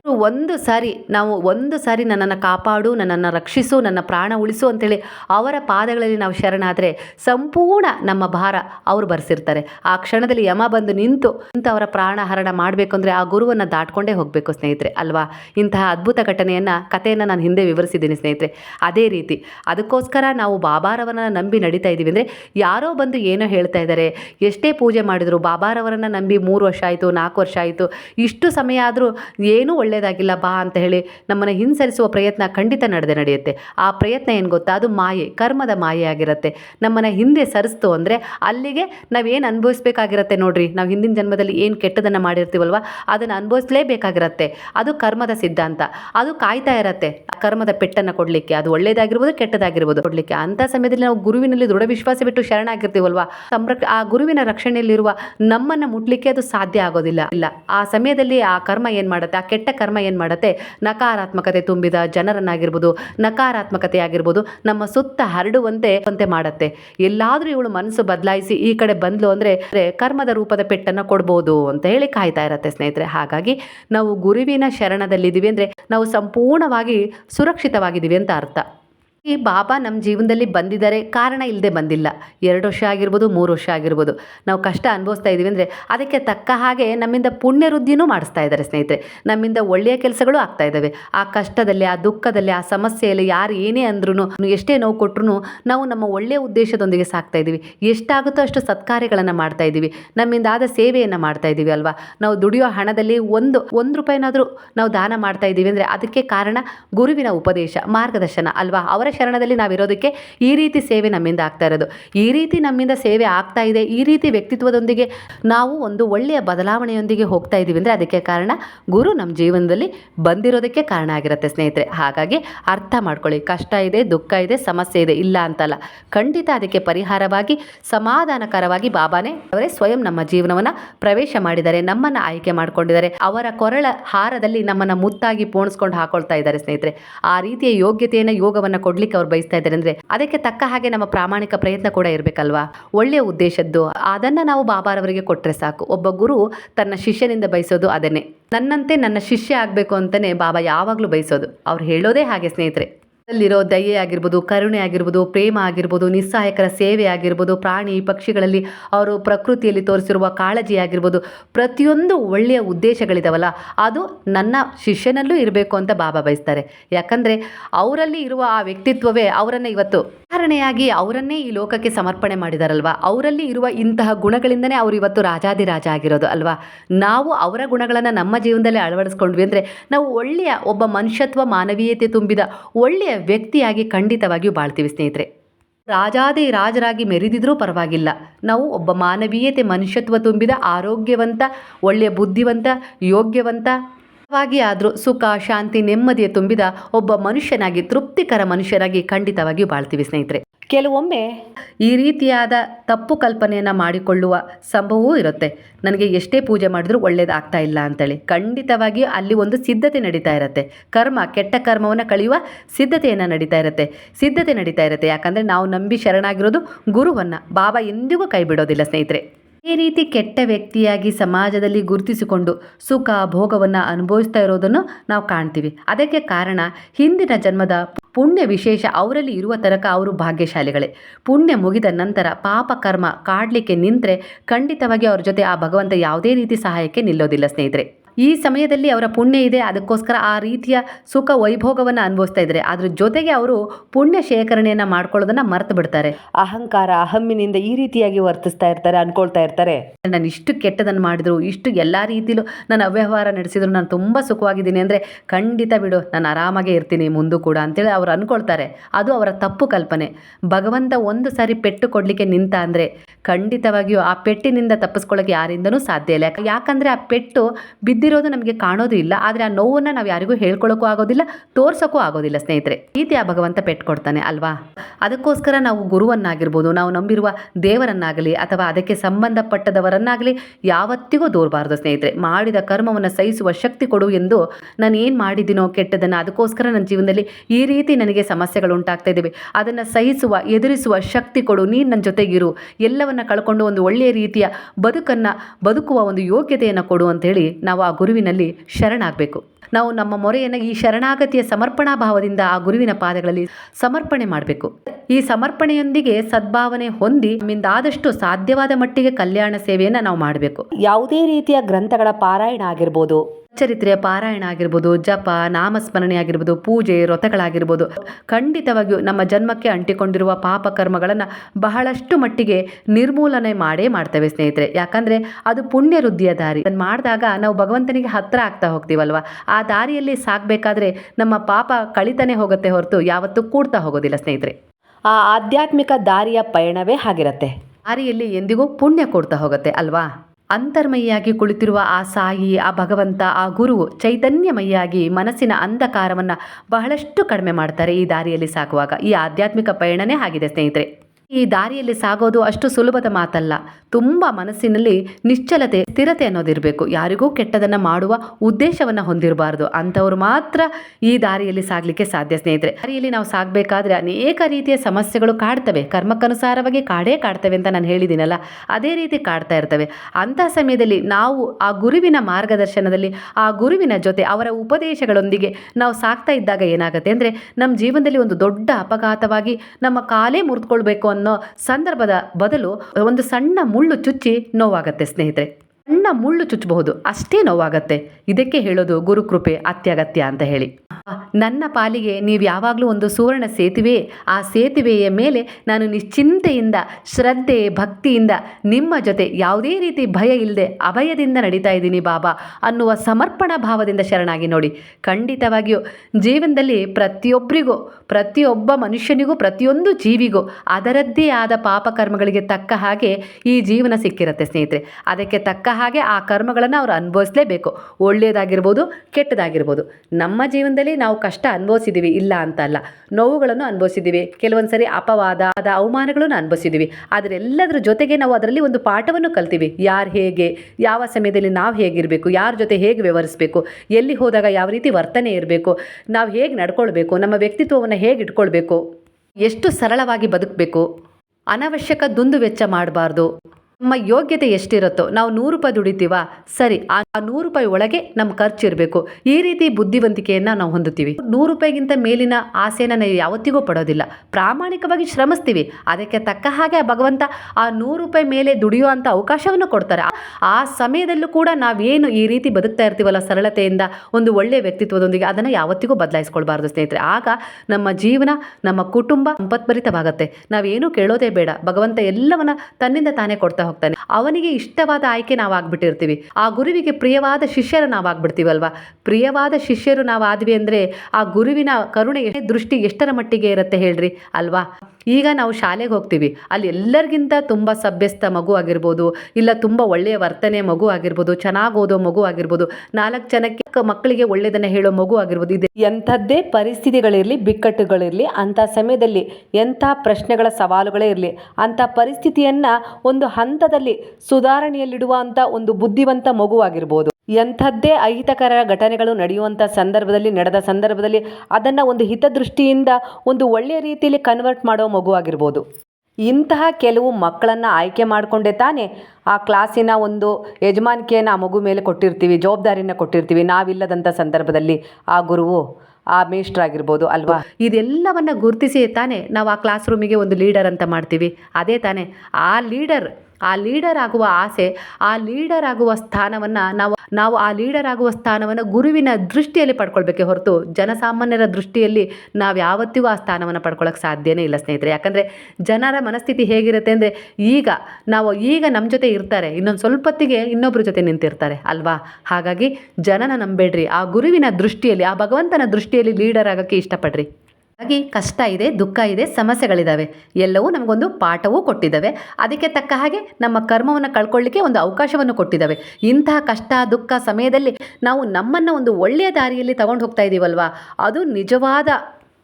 ಒಂದು ಸಾರಿ, ನಾವು ಒಂದು ಸಾರಿ ನನ್ನನ್ನು ಕಾಪಾಡು, ನನ್ನನ್ನು ರಕ್ಷಿಸು, ನನ್ನ ಪ್ರಾಣ ಉಳಿಸು ಅಂತೇಳಿ ಅವರ ಪಾದಗಳಲ್ಲಿ ನಾವು ಶರಣಾದರೆ ಸಂಪೂರ್ಣ ನಮ್ಮ ಭಾರ ಅವರು ಬರೆಸಿರ್ತಾರೆ. ಆ ಕ್ಷಣದಲ್ಲಿ ಯಮ ಬಂದು ನಿಂತು ಇಂಥವರ ಅವರ ಪ್ರಾಣ ಹರಣ ಮಾಡಬೇಕು ಅಂದರೆ ಆ ಗುರುವನ್ನು ದಾಟ್ಕೊಂಡೇ ಹೋಗಬೇಕು ಸ್ನೇಹಿತರೆ, ಅಲ್ವಾ? ಇಂತಹ ಅದ್ಭುತ ಘಟನೆಯನ್ನು, ಕಥೆಯನ್ನು ನಾನು ಹಿಂದೆ ವಿವರಿಸಿದ್ದೀನಿ ಸ್ನೇಹಿತರೆ. ಅದೇ ರೀತಿ ಅದಕ್ಕೋಸ್ಕರ ನಾವು ಬಾಬಾರವರನ್ನ ನಂಬಿ ನಡೀತಾ ಇದ್ದೀವಿ ಅಂದರೆ ಯಾರೋ ಬಂದು ಏನೋ ಹೇಳ್ತಾ ಇದ್ದಾರೆ, ಎಷ್ಟೇ ಪೂಜೆ ಮಾಡಿದ್ರು ಬಾಬಾರವರನ್ನು ನಂಬಿ ಮೂರು ವರ್ಷ ಆಯಿತು, ನಾಲ್ಕು ವರ್ಷ ಆಯಿತು, ಇಷ್ಟು ಸಮಯ ಆದರೂ ಏನೂ ಒಳ್ಳೆಯದಾಗಿಲ್ಲ ಬಾ ಅಂತ ಹೇಳಿ ನಮ್ಮನ್ನು ಹಿಂಸರಿಸುವ ಪ್ರಯತ್ನ ಖಂಡಿತ ನಡೆದೇ ನಡೆಯುತ್ತೆ. ಆ ಪ್ರಯತ್ನ ಏನು ಗೊತ್ತಾ? ಅದು ಮಾಯೆ, ಕರ್ಮದ ಮಾಯೆ ಆಗಿರುತ್ತೆ. ನಮ್ಮನ್ನು ಹಿಂದೆ ಸರಿಸ್ತು ಅಂದರೆ ಅಲ್ಲಿಗೆ ನಾವೇನು ಅನುಭವಿಸ್ಬೇಕಾಗಿರತ್ತೆ ನೋಡ್ರಿ. ನಾವು ಹಿಂದಿನ ಜನ್ಮದಲ್ಲಿ ಏನು ಕೆಟ್ಟದನ್ನು ಮಾಡಿರ್ತೀವಲ್ವ? ಅದನ್ನು ಅನುಭವಿಸ್ಲೇಬೇಕಾಗಿರತ್ತೆ. ಅದು ಕರ್ಮದ ಸಿದ್ಧಾಂತ. ಅದು ಕಾಯ್ತಾ ಇರತ್ತೆ. ಕರ್ಮದ ಪೆಟ್ಟನ್ನು ಕೊಡಲಿಕ್ಕೆ, ಅದು ಒಳ್ಳೇದಾಗಿರ್ಬೋದು, ಕೆಟ್ಟದಾಗಿರ್ಬೋದು ಕೊಡಲಿಕ್ಕೆ. ಅಂಥ ಸಮಯದಲ್ಲಿ ನಾವು ಗುರುವಿನಲ್ಲಿ ದೃಢ ವಿಶ್ವಾಸ ಬಿಟ್ಟು ಶರಣಾಗಿರ್ತೀವಲ್ವಾ? ಸಂರಕ್ಷ, ಆ ಗುರುವಿನ ರಕ್ಷಣೆಯಲ್ಲಿರುವ ನಮ್ಮನ್ನು ಮುಟ್ಲಿಕ್ಕೆ ಅದು ಸಾಧ್ಯ ಆಗೋದಿಲ್ಲ. ಇಲ್ಲ. ಆ ಸಮಯದಲ್ಲಿ ಆ ಕರ್ಮ ಏನು ಮಾಡುತ್ತೆ? ಆ ಕೆಟ್ಟ ಕರ್ಮ ಏನು ಮಾಡುತ್ತೆ? ನಕಾರಾತ್ಮಕತೆ ತುಂಬಿದ ಜನರನ್ನಾಗಿರ್ಬೋದು ನಕಾರಾತ್ಮಕತೆ ಆಗಿರ್ಬೋದು ನಮ್ಮ ಸುತ್ತ ಹರಡುವಂತೆ ಅಂತೆ ಮಾಡುತ್ತೆ. ಎಲ್ಲಾದರೂ ಇವಳು ಮನಸ್ಸು ಬದಲಾಯಿಸಿ ಈ ಕಡೆ ಬಂದ್ಲು ಅಂದರೆ ಕರ್ಮದ ರೂಪದ ಪೆಟ್ಟನ್ನು ಕೊಡ್ಬೋದು ಅಂತ ಹೇಳಿ ಕಾಯ್ತಾ ಇರತ್ತೆ ಸ್ನೇಹಿತರೆ. ಹಾಗಾಗಿ ನಾವು ಗುರುವಿನ ಶರಣದಲ್ಲಿದ್ದೀವಿ ಅಂದರೆ ನಾವು ಸಂಪೂರ್ಣವಾಗಿ ಸುರಕ್ಷಿತವಾಗಿದ್ದೀವಿ ಅಂತ ಅರ್ಥ. ಈ ಬಾಬಾ ನಮ್ಮ ಜೀವನದಲ್ಲಿ ಬಂದಿದ್ದಾರೆ ಕಾರಣ ಇಲ್ಲದೆ ಬಂದಿಲ್ಲ. ಎರಡು ವರ್ಷ ಆಗಿರ್ಬೋದು, ಮೂರು ವರ್ಷ ಆಗಿರ್ಬೋದು. ನಾವು ಕಷ್ಟ ಅನುಭವಿಸ್ತಾ ಇದ್ದೀವಿ ಅಂದರೆ ಅದಕ್ಕೆ ತಕ್ಕ ಹಾಗೆ ನಮ್ಮಿಂದ ಪುಣ್ಯ ವೃದ್ಧಿನೂ ಮಾಡಿಸ್ತಾ ಇದ್ದಾರೆ ಸ್ನೇಹಿತರೆ. ನಮ್ಮಿಂದ ಒಳ್ಳೆಯ ಕೆಲಸಗಳು ಆಗ್ತಾ ಇದ್ದಾವೆ. ಆ ಕಷ್ಟದಲ್ಲಿ, ಆ ದುಃಖದಲ್ಲಿ, ಆ ಸಮಸ್ಯೆಯಲ್ಲಿ ಯಾರು ಏನೇ ಅಂದ್ರೂ ಎಷ್ಟೇ ನೋವು ಕೊಟ್ಟರು ನಾವು ನಮ್ಮ ಒಳ್ಳೆಯ ಉದ್ದೇಶದೊಂದಿಗೆ ಸಾಕ್ತಾ ಇದ್ದೀವಿ ಎಷ್ಟಾಗುತ್ತೋ ಅಷ್ಟು ಸತ್ಕಾರ್ಯಗಳನ್ನು ಮಾಡ್ತಾ ಇದ್ದೀವಿ ನಮ್ಮಿಂದ ಆದ ಸೇವೆಯನ್ನು ಮಾಡ್ತಾ ಇದ್ದೀವಿ ಅಲ್ವಾ? ನಾವು ದುಡಿಯೋ ಹಣದಲ್ಲಿ ಒಂದು ಒಂದು ರೂಪಾಯಿನಾದರೂ ನಾವು ದಾನ ಮಾಡ್ತಾ ಇದ್ದೀವಿ ಅಂದರೆ ಅದಕ್ಕೆ ಕಾರಣ ಗುರುವಿನ ಉಪದೇಶ, ಮಾರ್ಗದರ್ಶನ ಅಲ್ವಾ? ಅವರ ಶರಣದಲ್ಲಿ ನಾವಿರೋದಕ್ಕೆ ಈ ರೀತಿ ಸೇವೆ ನಮ್ಮಿಂದ ಆಗ್ತಾ ಇರೋದು. ಈ ರೀತಿ ನಮ್ಮಿಂದ ಸೇವೆ ಆಗ್ತಾ ಇದೆ, ಈ ರೀತಿ ವ್ಯಕ್ತಿತ್ವದೊಂದಿಗೆ ನಾವು ಒಂದು ಒಳ್ಳೆಯ ಬದಲಾವಣೆಯೊಂದಿಗೆ ಹೋಗ್ತಾ ಇದ್ದೀವಿ ಅಂದರೆ ಅದಕ್ಕೆ ಕಾರಣ ಗುರು ನಮ್ಮ ಜೀವನದಲ್ಲಿ ಬಂದಿರೋದಕ್ಕೆ ಕಾರಣ ಆಗಿರುತ್ತೆ ಸ್ನೇಹಿತರೆ. ಹಾಗಾಗಿ ಅರ್ಥ ಮಾಡ್ಕೊಳ್ಳಿ, ಕಷ್ಟ ಇದೆ, ದುಃಖ ಇದೆ, ಸಮಸ್ಯೆ ಇದೆ, ಇಲ್ಲ ಅಂತಲ್ಲ. ಖಂಡಿತ ಅದಕ್ಕೆ ಪರಿಹಾರವಾಗಿ, ಸಮಾಧಾನಕರವಾಗಿ ಬಾಬಾನೇ ಅವರೇ ಸ್ವಯಂ ನಮ್ಮ ಜೀವನವನ್ನು ಪ್ರವೇಶ ಮಾಡಿದ್ದಾರೆ, ನಮ್ಮನ್ನು ಆಯ್ಕೆ ಮಾಡ್ಕೊಂಡಿದ್ದಾರೆ. ಅವರ ಕೊರಳ ಹಾರದಲ್ಲಿ ನಮ್ಮನ್ನು ಮುತ್ತಾಗಿ ಪೋಣಿಸ್ಕೊಂಡು ಹಾಕೊಳ್ತಾ ಇದ್ದಾರೆ ಸ್ನೇಹಿತರೆ. ಆ ರೀತಿಯ ಯೋಗ್ಯತೆಯನ್ನು ಯೋಗವನ್ನು ಕೊಡ್ಲಿಕ್ಕೆ ಅವ್ರು ಬಯಸ್ತಾ ಇದ್ದಾರೆ. ಅಂದ್ರೆ ಅದಕ್ಕೆ ತಕ್ಕ ಹಾಗೆ ನಮ್ಮ ಪ್ರಾಮಾಣಿಕ ಪ್ರಯತ್ನ ಕೂಡ ಇರಬೇಕಲ್ವಾ? ಒಳ್ಳೆಯ ಉದ್ದೇಶದ್ದು, ಅದನ್ನ ನಾವು ಬಾಬಾರವರಿಗೆ ಕೊಟ್ಟರೆ ಸಾಕು. ಒಬ್ಬ ಗುರು ತನ್ನ ಶಿಷ್ಯನಿಂದ ಬಯಸೋದು ಅದನ್ನೇ. ನನ್ನಂತೆ ನನ್ನ ಶಿಷ್ಯ ಆಗಬೇಕು ಅಂತಾನೆ ಬಾಬಾ ಯಾವಾಗಲೂ ಬಯಸೋದು. ಅವ್ರು ಹೇಳೋದೇ ಹಾಗೆ ಸ್ನೇಹಿತರೆ. ಅಲ್ಲಿರೋ ದಯೆ ಆಗಿರ್ಬೋದು, ಕರುಣೆ ಆಗಿರ್ಬೋದು, ಪ್ರೇಮ ಆಗಿರ್ಬೋದು, ನಿಸ್ಸಹಾಯಕರ ಸೇವೆ ಆಗಿರ್ಬೋದು, ಪ್ರಾಣಿ ಪಕ್ಷಿಗಳಲ್ಲಿ ಅವರು ಪ್ರಕೃತಿಯಲ್ಲಿ ತೋರಿಸಿರುವ ಕಾಳಜಿ ಆಗಿರ್ಬೋದು, ಪ್ರತಿಯೊಂದು ಒಳ್ಳೆಯ ಉದ್ದೇಶಗಳಿದಾವಲ್ಲ, ಅದು ನನ್ನ ಶಿಷ್ಯನಲ್ಲೂ ಇರಬೇಕು ಅಂತ ಬಾಬಾ ಬಯಸ್ತಾರೆ. ಯಾಕಂದರೆ ಅವರಲ್ಲಿ ಇರುವ ಆ ವ್ಯಕ್ತಿತ್ವವೇ ಅವರನ್ನು ಇವತ್ತು ಕಾರಣೆಯಾಗಿ ಅವರನ್ನೇ ಈ ಲೋಕಕ್ಕೆ ಸಮರ್ಪಣೆ ಮಾಡಿದಾರಲ್ವಾ? ಅವರಲ್ಲಿ ಇರುವ ಇಂತಹ ಗುಣಗಳಿಂದನೇ ಅವರು ಇವತ್ತು ರಾಜಾದಿರಾಜ ಆಗಿರೋದು ಅಲ್ವಾ? ನಾವು ಅವರ ಗುಣಗಳನ್ನು ನಮ್ಮ ಜೀವನದಲ್ಲಿ ಅಳವಡಿಸ್ಕೊಂಡ್ವಿ ಅಂದರೆ ನಾವು ಒಳ್ಳೆಯ ಒಬ್ಬ ಮನುಷ್ಯತ್ವ ಮಾನವೀಯತೆ ತುಂಬಿದ ಒಳ್ಳೆಯ ವ್ಯಕ್ತಿಯಾಗಿ ಖಂಡಿತವಾಗಿಯೂ ಬಾಳ್ತೀವಿ ಸ್ನೇಹಿತರೆ. ರಾಜಾದೇ ರಾಜರಾಗಿ ಮೆರೆದಿದ್ರೂ ಪರವಾಗಿಲ್ಲ. ನಾವು ಒಬ್ಬ ಮಾನವೀಯತೆ ಮನುಷ್ಯತ್ವ ತುಂಬಿದ ಆರೋಗ್ಯವಂತ, ಒಳ್ಳೆಯ ಬುದ್ಧಿವಂತ, ಯೋಗ್ಯವಂತ ವಾಗಿ ಆದರೂ ಸುಖ ಶಾಂತಿ ನೆಮ್ಮದಿಯ ತುಂಬಿದ ಒಬ್ಬ ಮನುಷ್ಯನಾಗಿ ತೃಪ್ತಿಕರ ಮನುಷ್ಯರಾಗಿ ಖಂಡಿತವಾಗಿಯೂ ಬಾಳ್ತೀವಿ ಸ್ನೇಹಿತರೆ. ಕೆಲವೊಮ್ಮೆ ಈ ರೀತಿಯಾದ ತಪ್ಪು ಕಲ್ಪನೆಯನ್ನು ಮಾಡಿಕೊಳ್ಳುವ ಸಂಭವವೂ ಇರುತ್ತೆ. ನನಗೆ ಎಷ್ಟೇ ಪೂಜೆ ಮಾಡಿದ್ರೂ ಒಳ್ಳೇದಾಗ್ತಾ ಇಲ್ಲ ಅಂತೇಳಿ. ಖಂಡಿತವಾಗಿಯೂ ಅಲ್ಲಿ ಒಂದು ಸಿದ್ಧತೆ ನಡೀತಾ ಇರುತ್ತೆ. ಕರ್ಮ ಕೆಟ್ಟ ಕರ್ಮವನ್ನು ಕಳೆಯುವ ಸಿದ್ಧತೆಯನ್ನು ನಡೀತಾ ಇರುತ್ತೆ. ಸಿದ್ಧತೆ ನಡೀತಾ ಇರುತ್ತೆ. ಯಾಕಂದರೆ ನಾವು ನಂಬಿ ಶರಣಾಗಿರೋದು ಗುರುವನ್ನು. ಬಾಬಾ ಎಂದಿಗೂ ಕೈ ಬಿಡೋದಿಲ್ಲ ಸ್ನೇಹಿತರೆ. ಈ ರೀತಿ ಕೆಟ್ಟ ವ್ಯಕ್ತಿಯಾಗಿ ಸಮಾಜದಲ್ಲಿ ಗುರುತಿಸಿಕೊಂಡು ಸುಖ ಭೋಗವನ್ನು ಅನುಭವಿಸ್ತಾ ಇರೋದನ್ನು ನಾವು ಕಾಣ್ತೀವಿ. ಅದಕ್ಕೆ ಕಾರಣ ಹಿಂದಿನ ಜನ್ಮದ ಪುಣ್ಯ ವಿಶೇಷ ಅವರಲ್ಲಿ ಇರುವ ತನಕ ಅವರು ಭಾಗ್ಯಶಾಲಿಗಳೇ. ಪುಣ್ಯ ಮುಗಿದ ನಂತರ ಪಾಪ ಕರ್ಮ ಕಾಡಲಿಕ್ಕೆ ನಿಂತರೆ ಖಂಡಿತವಾಗಿ ಅವ್ರ ಜೊತೆ ಆ ಭಗವಂತ ಯಾವುದೇ ರೀತಿ ಸಹಾಯಕ್ಕೆ ನಿಲ್ಲೋದಿಲ್ಲ ಸ್ನೇಹಿತರೆ. ಈ ಸಮಯದಲ್ಲಿ ಅವರ ಪುಣ್ಯ ಇದೆ. ಅದಕ್ಕೋಸ್ಕರ ಆ ರೀತಿಯ ಸುಖ ವೈಭೋಗವನ್ನು ಅನುಭವಿಸ್ತಾ ಇದ್ದಾರೆ. ಅದ್ರ ಜೊತೆಗೆ ಅವರು ಪುಣ್ಯ ಶೇಖರಣೆಯನ್ನು ಮಾಡ್ಕೊಳ್ಳೋದನ್ನ ಮರೆತು ಬಿಡ್ತಾರೆ. ಅಹಂಕಾರ ಅಹಮ್ಮಿನಿಂದ ಈ ರೀತಿಯಾಗಿ ವರ್ತಿಸ್ತಾ ಇರ್ತಾರೆ ಅನ್ಕೊಳ್ತಾ ಇರ್ತಾರೆ. ನಾನು ಇಷ್ಟು ಕೆಟ್ಟದನ್ನು ಮಾಡಿದ್ರು ಇಷ್ಟು ಎಲ್ಲ ರೀತಿಲೂ ನಾನು ಅವ್ಯವಹಾರ ನಡೆಸಿದ್ರು ನಾನು ತುಂಬ ಸುಖವಾಗಿದ್ದೀನಿ ಅಂದರೆ ಖಂಡಿತ ಬಿಡು ನಾನು ಆರಾಮಾಗೇ ಇರ್ತೀನಿ ಮುಂದೂ ಕೂಡ ಅಂತೇಳಿ ಅವ್ರು ಅನ್ಕೊಳ್ತಾರೆ. ಅದು ಅವರ ತಪ್ಪು ಕಲ್ಪನೆ. ಭಗವಂತ ಒಂದು ಸಾರಿ ಪೆಟ್ಟು ಕೊಡಲಿಕ್ಕೆ ನಿಂತ ಅಂದರೆ ಖಂಡಿತವಾಗಿಯೂ ಆ ಪೆಟ್ಟಿನಿಂದ ತಪ್ಪಿಸ್ಕೊಳ್ಳೋಕೆ ಯಾರಿಂದನೂ ಸಾಧ್ಯ ಇಲ್ಲ. ಯಾಕ- ಯಾಕಂದರೆ ಆ ಪೆಟ್ಟು ಬಿದ್ದಿರೋದು ನಮಗೆ ಕಾಣೋದು ಇಲ್ಲ. ಆದರೆ ಆ ನೋವನ್ನು ನಾವು ಯಾರಿಗೂ ಹೇಳ್ಕೊಳ್ಳೋಕ್ಕೂ ಆಗೋದಿಲ್ಲ, ತೋರ್ಸೋಕ್ಕೂ ಆಗೋದಿಲ್ಲ ಸ್ನೇಹಿತರೆ. ರೀತಿ ಆ ಭಗವಂತ ಪೆಟ್ಟು ಕೊಡ್ತಾನೆ ಅಲ್ವಾ? ಅದಕ್ಕೋಸ್ಕರ ನಾವು ಗುರುವನ್ನಾಗಿರ್ಬೋದು, ನಾವು ನಂಬಿರುವ ದೇವರನ್ನಾಗಲಿ ಅಥವಾ ಅದಕ್ಕೆ ಸಂಬಂಧಪಟ್ಟದವರನ್ನಾಗಲಿ ಯಾವತ್ತಿಗೂ ದೂರಬಾರ್ದು ಸ್ನೇಹಿತರೆ. ಮಾಡಿದ ಕರ್ಮವನ್ನು ಸಹಿಸುವ ಶಕ್ತಿ ಕೊಡು ಎಂದು ನಾನು ಏನು ಮಾಡಿದ್ದೀನೋ ಕೆಟ್ಟದನ್ನು ಅದಕ್ಕೋಸ್ಕರ ನನ್ನ ಜೀವನದಲ್ಲಿ ಈ ರೀತಿ ನನಗೆ ಸಮಸ್ಯೆಗಳು ಉಂಟಾಗ್ತಾ ಇದ್ದಾವೆ. ಅದನ್ನು ಸಹಿಸುವ, ಎದುರಿಸುವ ಶಕ್ತಿ ಕೊಡು. ನೀನು ನನ್ನ ಜೊತೆಗಿರು. ಎಲ್ಲವನ್ನ ಕಳ್ಕೊಂಡು ಒಂದು ಒಳ್ಳೆಯ ರೀತಿಯ ಬದುಕನ್ನು, ಬದುಕುವ ಒಂದು ಯೋಗ್ಯತೆಯನ್ನು ಕೊಡು ಅಂತೇಳಿ ನಾವು ಆ ಗುರುವಿನಲ್ಲಿ ಶರಣಾಗಬೇಕು. ನಾವು ನಮ್ಮ ಮೊರೆಯನ್ನು ಈ ಶರಣಾಗತಿಯ ಸಮರ್ಪಣಾ ಭಾವದಿಂದ ಆ ಗುರುವಿನ ಪಾದಗಳಲ್ಲಿ ಸಮರ್ಪಣೆ ಮಾಡಬೇಕು. ಈ ಸಮರ್ಪಣೆಯೊಂದಿಗೆ ಸದ್ಭಾವನೆ ಹೊಂದಿ ನಮ್ಮಿಂದ ಆದಷ್ಟು ಸಾಧ್ಯವಾದ ಮಟ್ಟಿಗೆ ಕಲ್ಯಾಣ ಸೇವೆಯನ್ನು ನಾವು ಮಾಡಬೇಕು. ಯಾವುದೇ ರೀತಿಯ ಗ್ರಂಥಗಳ ಪಾರಾಯಣ ಆಗಿರ್ಬೋದು ಚರಿತ್ರೆಯ ಪಾರಾಯಣ ಆಗಿರ್ಬೋದು, ಜಪ, ನಾಮಸ್ಮರಣೆ ಆಗಿರ್ಬೋದು, ಪೂಜೆ, ವ್ರತಗಳಾಗಿರ್ಬೋದು, ಖಂಡಿತವಾಗಿಯೂ ನಮ್ಮ ಜನ್ಮಕ್ಕೆ ಅಂಟಿಕೊಂಡಿರುವ ಪಾಪ ಕರ್ಮಗಳನ್ನು ಬಹಳಷ್ಟು ಮಟ್ಟಿಗೆ ನಿರ್ಮೂಲನೆ ಮಾಡೇ ಮಾಡ್ತೇವೆ ಸ್ನೇಹಿತರೆ. ಯಾಕಂದರೆ ಅದು ಪುಣ್ಯ ವೃದ್ಧಿಯ ದಾರಿ. ಅದನ್ನು ಮಾಡಿದಾಗ ನಾವು ಭಗವಂತನಿಗೆ ಹತ್ತಿರ ಆಗ್ತಾ ಹೋಗ್ತೀವಲ್ವ? ಆ ದಾರಿಯಲ್ಲಿ ಸಾಗಬೇಕಾದ್ರೆ ನಮ್ಮ ಪಾಪ ಕಳಿತಾನೆ ಹೋಗುತ್ತೆ ಹೊರತು ಯಾವತ್ತೂ ಕೂಡ್ತಾ ಹೋಗೋದಿಲ್ಲ ಸ್ನೇಹಿತರೆ. ಆ ಆಧ್ಯಾತ್ಮಿಕ ದಾರಿಯ ಪಯಣವೇ ಆಗಿರುತ್ತೆ ದಾರಿಯಲ್ಲಿ ಎಂದಿಗೂ ಪುಣ್ಯ ಕೊಡ್ತಾ ಹೋಗುತ್ತೆ, ಅಲ್ವಾ? ಅಂತರ್ಮಯಿಯಾಗಿ ಕುಳಿತಿರುವ ಆ ಸಾಯಿ, ಆ ಭಗವಂತ, ಆ ಗುರು ಚೈತನ್ಯಮಯಿಯಾಗಿ ಮನಸ್ಸಿನ ಅಂಧಕಾರವನ್ನು ಬಹಳಷ್ಟು ಕಡಿಮೆ ಮಾಡ್ತಾರೆ ಈ ದಾರಿಯಲ್ಲಿ ಸಾಕುವಾಗ. ಈ ಆಧ್ಯಾತ್ಮಿಕ ಪಯಣನೇ ಆಗಿದೆ ಸ್ನೇಹಿತರೆ. ಈ ದಾರಿಯಲ್ಲಿ ಸಾಗೋದು ಅಷ್ಟು ಸುಲಭದ ಮಾತಲ್ಲ. ತುಂಬ ಮನಸ್ಸಿನಲ್ಲಿ ನಿಶ್ಚಲತೆ, ಸ್ಥಿರತೆ ಅನ್ನೋದಿರಬೇಕು. ಯಾರಿಗೂ ಕೆಟ್ಟದನ್ನು ಮಾಡುವ ಉದ್ದೇಶವನ್ನು ಹೊಂದಿರಬಾರ್ದು. ಅಂಥವ್ರು ಮಾತ್ರ ಈ ದಾರಿಯಲ್ಲಿ ಸಾಗಲಿಕ್ಕೆ ಸಾಧ್ಯ, ಸ್ನೇಹಿತರೆ. ದಾರಿಯಲ್ಲಿ ನಾವು ಸಾಗಬೇಕಾದ್ರೆ ಅನೇಕ ರೀತಿಯ ಸಮಸ್ಯೆಗಳು ಕಾಡ್ತವೆ. ಕರ್ಮಕ್ಕನುಸಾರವಾಗಿ ಕಾಡೇ ಕಾಡ್ತವೆ ಅಂತ ನಾನು ಹೇಳಿದ್ದೀನಲ್ಲ, ಅದೇ ರೀತಿ ಕಾಡ್ತಾ ಇರ್ತವೆ. ಅಂತಹ ಸಮಯದಲ್ಲಿ ನಾವು ಆ ಗುರುವಿನ ಮಾರ್ಗದರ್ಶನದಲ್ಲಿ, ಆ ಗುರುವಿನ ಜೊತೆ ಅವರ ಉಪದೇಶಗಳೊಂದಿಗೆ ನಾವು ಸಾಗ್ತಾ ಇದ್ದಾಗ ಏನಾಗುತ್ತೆ ಅಂದರೆ, ನಮ್ಮ ಜೀವನದಲ್ಲಿ ಒಂದು ದೊಡ್ಡ ಅಪಘಾತವಾಗಿ ನಮ್ಮ ಕಾಲೇ ಮುರಿದುಕೊಳ್ಬೇಕು ಸಂದರ್ಭದ ಬದಲು ಒಂದು ಸಣ್ಣ ಮುಳ್ಳು ಚುಚ್ಚಿ ನೋವಾಗತ್ತೆ ಸ್ನೇಹಿತರೆ. ಸಣ್ಣ ಮುಳ್ಳು ಚುಚ್ಚಬಹುದು, ಅಷ್ಟೇ ನೋವಾಗತ್ತೆ. ಇದಕ್ಕೆ ಹೇಳೋದು ಗುರುಕೃಪೆ, ಅತ್ಯಗತ್ಯ ಅಂತ ಹೇಳಿ. ನನ್ನ ಪಾಲಿಗೆ ನೀವು ಯಾವಾಗಲೂ ಒಂದು ಸುವರ್ಣ ಸೇತುವೆ ಆ ಸೇತುವೆಯ ಮೇಲೆ ನಾನು ನಿಶ್ಚಿಂತೆಯಿಂದ, ಶ್ರದ್ಧೆ, ಭಕ್ತಿಯಿಂದ ನಿಮ್ಮ ಜೊತೆ ಯಾವುದೇ ರೀತಿ ಭಯ ಇಲ್ಲದೆ ಅಭಯದಿಂದ ನಡೀತಾ ಇದ್ದೀನಿ ಬಾಬಾ ಅನ್ನುವ ಸಮರ್ಪಣಾ ಭಾವದಿಂದ ಶರಣಾಗಿ ನೋಡಿ. ಖಂಡಿತವಾಗಿಯೂ, ಜೀವನದಲ್ಲಿ ಪ್ರತಿಯೊಬ್ಬರಿಗೂ ಪ್ರತಿಯೊಬ್ಬ ಮನುಷ್ಯನಿಗೂ, ಪ್ರತಿಯೊಂದು ಜೀವಿಗೂ ಅದರದ್ದೇ ಆದ ಪಾಪಕರ್ಮಗಳಿಗೆ ತಕ್ಕ ಹಾಗೆ ಈ ಜೀವನ ಸಿಕ್ಕಿರುತ್ತೆ ಸ್ನೇಹಿತರೆ. ಅದಕ್ಕೆ ತಕ್ಕ ಹಾಗೆ ಆ ಕರ್ಮಗಳನ್ನು ಅವರು ಅನುಭವಿಸಲೇಬೇಕು. ಒಳ್ಳೆಯದಾಗಿರ್ಬೋದು ಕೆಟ್ಟದಾಗಿರ್ಬೋದು. ನಮ್ಮ ಜೀವನದಲ್ಲಿ ನಾವು ಕಷ್ಟ ಅನುಭವಿಸಿದ್ದೀವಿ ಇಲ್ಲ ಅಂತ ಅಲ್ಲ ನೋವುಗಳನ್ನು ಅನುಭವಿಸಿದ್ದೀವಿ ಕೆಲವೊಂದು ಸರಿ ಅಪವಾದ ಅದ ಅವಮಾನಗಳನ್ನು ಅನುಭವಿಸಿದ್ದೀವಿ ಆದರೆ ಎಲ್ಲದರ ಜೊತೆಗೆ ನಾವು ಅದರಲ್ಲಿ ಒಂದು ಪಾಠವನ್ನು ಕಲ್ತೀವಿ. ಯಾರು ಹೇಗೆ, ಯಾವ ಸಮಯದಲ್ಲಿ ನಾವು ಹೇಗಿರಬೇಕು, ಯಾರ ಜೊತೆ ಹೇಗೆ ವ್ಯವಹರಿಸಬೇಕು, ಎಲ್ಲಿ ಹೋದಾಗ ಯಾವ ರೀತಿ ವರ್ತನೆ ಇರಬೇಕು, ನಾವು ಹೇಗೆ ನಡ್ಕೊಳ್ಬೇಕು, ನಮ್ಮ ವ್ಯಕ್ತಿತ್ವವನ್ನು ಹೇಗೆ ಇಟ್ಕೊಳ್ಬೇಕು, ಎಷ್ಟು ಸರಳವಾಗಿ ಬದುಕಬೇಕು, ಅನವಶ್ಯಕ ದುಂದು ವೆಚ್ಚ ಮಾಡಬಾರ್ದು. ನಮ್ಮ ಯೋಗ್ಯತೆ ಎಷ್ಟಿರುತ್ತೋ, ನಾವು ನೂರು ರೂಪಾಯಿ ದುಡಿತೀವ, ಸರಿ, ಆ ನೂರು ರೂಪಾಯಿ ಒಳಗೆ ನಮ್ಮ ಖರ್ಚು ಇರಬೇಕು. ಈ ರೀತಿ ಬುದ್ಧಿವಂತಿಕೆಯನ್ನು ನಾವು ಹೊಂದುತ್ತೀವಿ. ನೂರು ರೂಪಾಯಿಗಿಂತ ಮೇಲಿನ ಆಸೆನ ನಾವು ಯಾವತ್ತಿಗೂ ಪಡೋದಿಲ್ಲ. ಪ್ರಾಮಾಣಿಕವಾಗಿ ಶ್ರಮಿಸ್ತೀವಿ. ಅದಕ್ಕೆ ತಕ್ಕ ಹಾಗೆ ಆ ಭಗವಂತ ಆ ನೂರು ರೂಪಾಯಿ ಮೇಲೆ ದುಡಿಯುವಂಥ ಅವಕಾಶವನ್ನು ಕೊಡ್ತಾರೆ. ಆ- ಆ ಸಮಯದಲ್ಲೂ ಕೂಡ ನಾವೇನು ಈ ರೀತಿ ಬದುಕ್ತಾ ಇರ್ತೀವಲ್ಲ ಸರಳತೆಯಿಂದ ಒಂದು ಒಳ್ಳೆಯ ವ್ಯಕ್ತಿತ್ವದೊಂದಿಗೆ, ಅದನ್ನು ಯಾವತ್ತಿಗೂ ಬದಲಾಯಿಸ್ಕೊಳ್ಬಾರ್ದು ಸ್ನೇಹಿತರೆ. ಆಗ ನಮ್ಮ ಜೀವನ, ನಮ್ಮ ಕುಟುಂಬ ಸಂಪತ್ಭರಿತವಾಗತ್ತೆ ನಾವೇನು ಕೇಳೋದೇ ಬೇಡ. ಭಗವಂತ ಎಲ್ಲವನ್ನ ತನ್ನಿಂದ ತಾನೇ ಕೊಡ್ತಾ ಹೋಗ್ತಾನೆ. ಅವನಿಗೆ ಇಷ್ಟವಾದ ಆಯ್ಕೆ ನಾವು ಆಗ್ಬಿಟ್ಟಿರ್ತೀವಿ ಆ ಗುರುವಿಗೆ ಪ್ರಿಯವಾದ ಶಿಷ್ಯರು ನಾವು ಆಗ್ಬಿಡ್ತೀವಲ್ವಾ ಪ್ರಿಯವಾದ ಶಿಷ್ಯರು ನಾವು ಆದ್ವಿ ಅಂದ್ರೆ ಆ ಗುರುವಿನ ಕರುಣೆ ದೃಷ್ಟಿ ಎಷ್ಟರ ಮಟ್ಟಿಗೆ ಇರುತ್ತೆ ಹೇಳ್ರಿ, ಅಲ್ವಾ? ಈಗ ನಾವು ಶಾಲೆಗೆ ಹೋಗ್ತೀವಿ. ಅಲ್ಲಿ ಎಲ್ಲರಿಗಿಂತ ತುಂಬ ಸಭ್ಯಸ್ಥ ಮಗು ಆಗಿರ್ಬೋದು, ಇಲ್ಲ ತುಂಬ ಒಳ್ಳೆಯ ವರ್ತನೆ ಮಗು ಆಗಿರ್ಬೋದು, ಚೆನ್ನಾಗಿ ಓದೋ ಮಗು ಆಗಿರ್ಬೋದು, ನಾಲ್ಕು ಜನಕ್ಕೆ ಮಕ್ಕಳಿಗೆ ಒಳ್ಳೆಯದನ್ನು ಹೇಳೋ ಮಗು ಆಗಿರ್ಬೋದು, ಇದೆ. ಎಂಥದ್ದೇ ಪರಿಸ್ಥಿತಿಗಳಿರಲಿ, ಬಿಕ್ಕಟ್ಟುಗಳಿರಲಿ, ಅಂಥ ಸಮಯದಲ್ಲಿ, ಎಂಥ ಪ್ರಶ್ನೆಗಳ ಸವಾಲುಗಳೇ ಇರಲಿ, ಅಂಥ ಪರಿಸ್ಥಿತಿಯನ್ನು ಒಂದು ಹಂತದಲ್ಲಿ ಸುಧಾರಣೆಯಲ್ಲಿಡುವಂಥ ಒಂದು ಬುದ್ಧಿವಂತ ಮಗು ಆಗಿರ್ಬೋದು. ಎಂಥದ್ದೇ ಅಹಿತಕರ ಘಟನೆಗಳು ನಡೆಯುವಂಥ ಸಂದರ್ಭದಲ್ಲಿ, ನಡೆದ ಸಂದರ್ಭದಲ್ಲಿ ಅದನ್ನು ಒಂದು ಹಿತದೃಷ್ಟಿಯಿಂದ ಒಂದು ಒಳ್ಳೆಯ ರೀತಿಯಲ್ಲಿ ಕನ್ವರ್ಟ್ ಮಾಡೋ ಮಗು ಆಗಿರ್ಬೋದು ಇಂತಹ ಕೆಲವು ಮಕ್ಕಳನ್ನು ಆಯ್ಕೆ ಮಾಡಿಕೊಂಡೇ ತಾನೇ ಆ ಕ್ಲಾಸಿನ ಒಂದು ಯಜಮಾನಿಕೆಯನ್ನು ಆ ಮಗು ಮೇಲೆ ಕೊಟ್ಟಿರ್ತೀವಿ ಜವಾಬ್ದಾರಿನ ಕೊಟ್ಟಿರ್ತೀವಿ. ನಾವಿಲ್ಲದಂಥ ಸಂದರ್ಭದಲ್ಲಿ ಆ ಗುರುವು ಆ ಮೇಷ್ಟ್ರಾಗಿರ್ಬೋದು ಅಲ್ವಾ? ಇದೆಲ್ಲವನ್ನು ಗುರುತಿಸಿಯೇ ತಾನೇ ನಾವು ಆ ಕ್ಲಾಸ್ ರೂಮಿಗೆ ಒಂದು ಲೀಡರ್ ಅಂತ ಮಾಡ್ತೀವಿ. ಅದೇ ತಾನೇ ಆ ಲೀಡರ್ ಆ ಲೀಡರ್ ಆಗುವ ಆಸೆ, ಆ ಲೀಡರ್ ಆಗುವ ಸ್ಥಾನವನ್ನು ನಾವು ನಾವು ಆ ಲೀಡರ್ ಆಗುವ ಸ್ಥಾನವನ್ನು ಗುರುವಿನ ದೃಷ್ಟಿಯಲ್ಲಿ ಪಡ್ಕೊಳ್ಬೇಕೆ ಹೊರತು ಜನಸಾಮಾನ್ಯರ ದೃಷ್ಟಿಯಲ್ಲಿ ನಾವು ಯಾವತ್ತಿಗೂ ಆ ಸ್ಥಾನವನ್ನು ಪಡ್ಕೊಳ್ಳೋಕೆ ಸಾಧ್ಯನೇ ಇಲ್ಲ ಸ್ನೇಹಿತರೆ. ಯಾಕಂದರೆ ಜನರ ಮನಸ್ಥಿತಿ ಹೇಗಿರುತ್ತೆ ಅಂದರೆ ಈಗ, ನಾವು ಈಗ ನಮ್ಮ ಜೊತೆ ಇರ್ತಾರೆ, ಇನ್ನೊಂದು ಸ್ವಲ್ಪತ್ತಿಗೆ ಇನ್ನೊಬ್ಬರ ಜೊತೆ ನಿಂತಿರ್ತಾರೆ, ಅಲ್ವಾ? ಹಾಗಾಗಿ ಜನನ ನಂಬೇಡ್ರಿ ಆ ಗುರುವಿನ ದೃಷ್ಟಿಯಲ್ಲಿ, ಆ ಭಗವಂತನ ದೃಷ್ಟಿಯಲ್ಲಿ ಲೀಡರ್ ಆಗೋಕ್ಕೆ ಇಷ್ಟಪಡ್ರಿ. ಹಾಗಾಗಿ ಕಷ್ಟ ಇದೆ, ದುಃಖ ಇದೆ ಸಮಸ್ಯೆಗಳಿದ್ದಾವೆ ಎಲ್ಲವೂ ನಮಗೊಂದು ಪಾಠವೂ ಕೊಟ್ಟಿದ್ದಾವೆ. ಅದಕ್ಕೆ ತಕ್ಕ ಹಾಗೆ ನಮ್ಮ ಕರ್ಮವನ್ನು ಕಳ್ಕೊಳ್ಳಿಕ್ಕೆ ಒಂದು ಅವಕಾಶವನ್ನು ಕೊಟ್ಟಿದ್ದಾವೆ. ಇಂತಹ ಕಷ್ಟ, ದುಃಖ ಸಮಯದಲ್ಲಿ ನಾವು ನಮ್ಮನ್ನು ಒಂದು ಒಳ್ಳೆಯ ದಾರಿಯಲ್ಲಿ ತಗೊಂಡು ಹೋಗ್ತಾ ಇದ್ದೀವಲ್ವಾ ಅದು ನಿಜವಾದ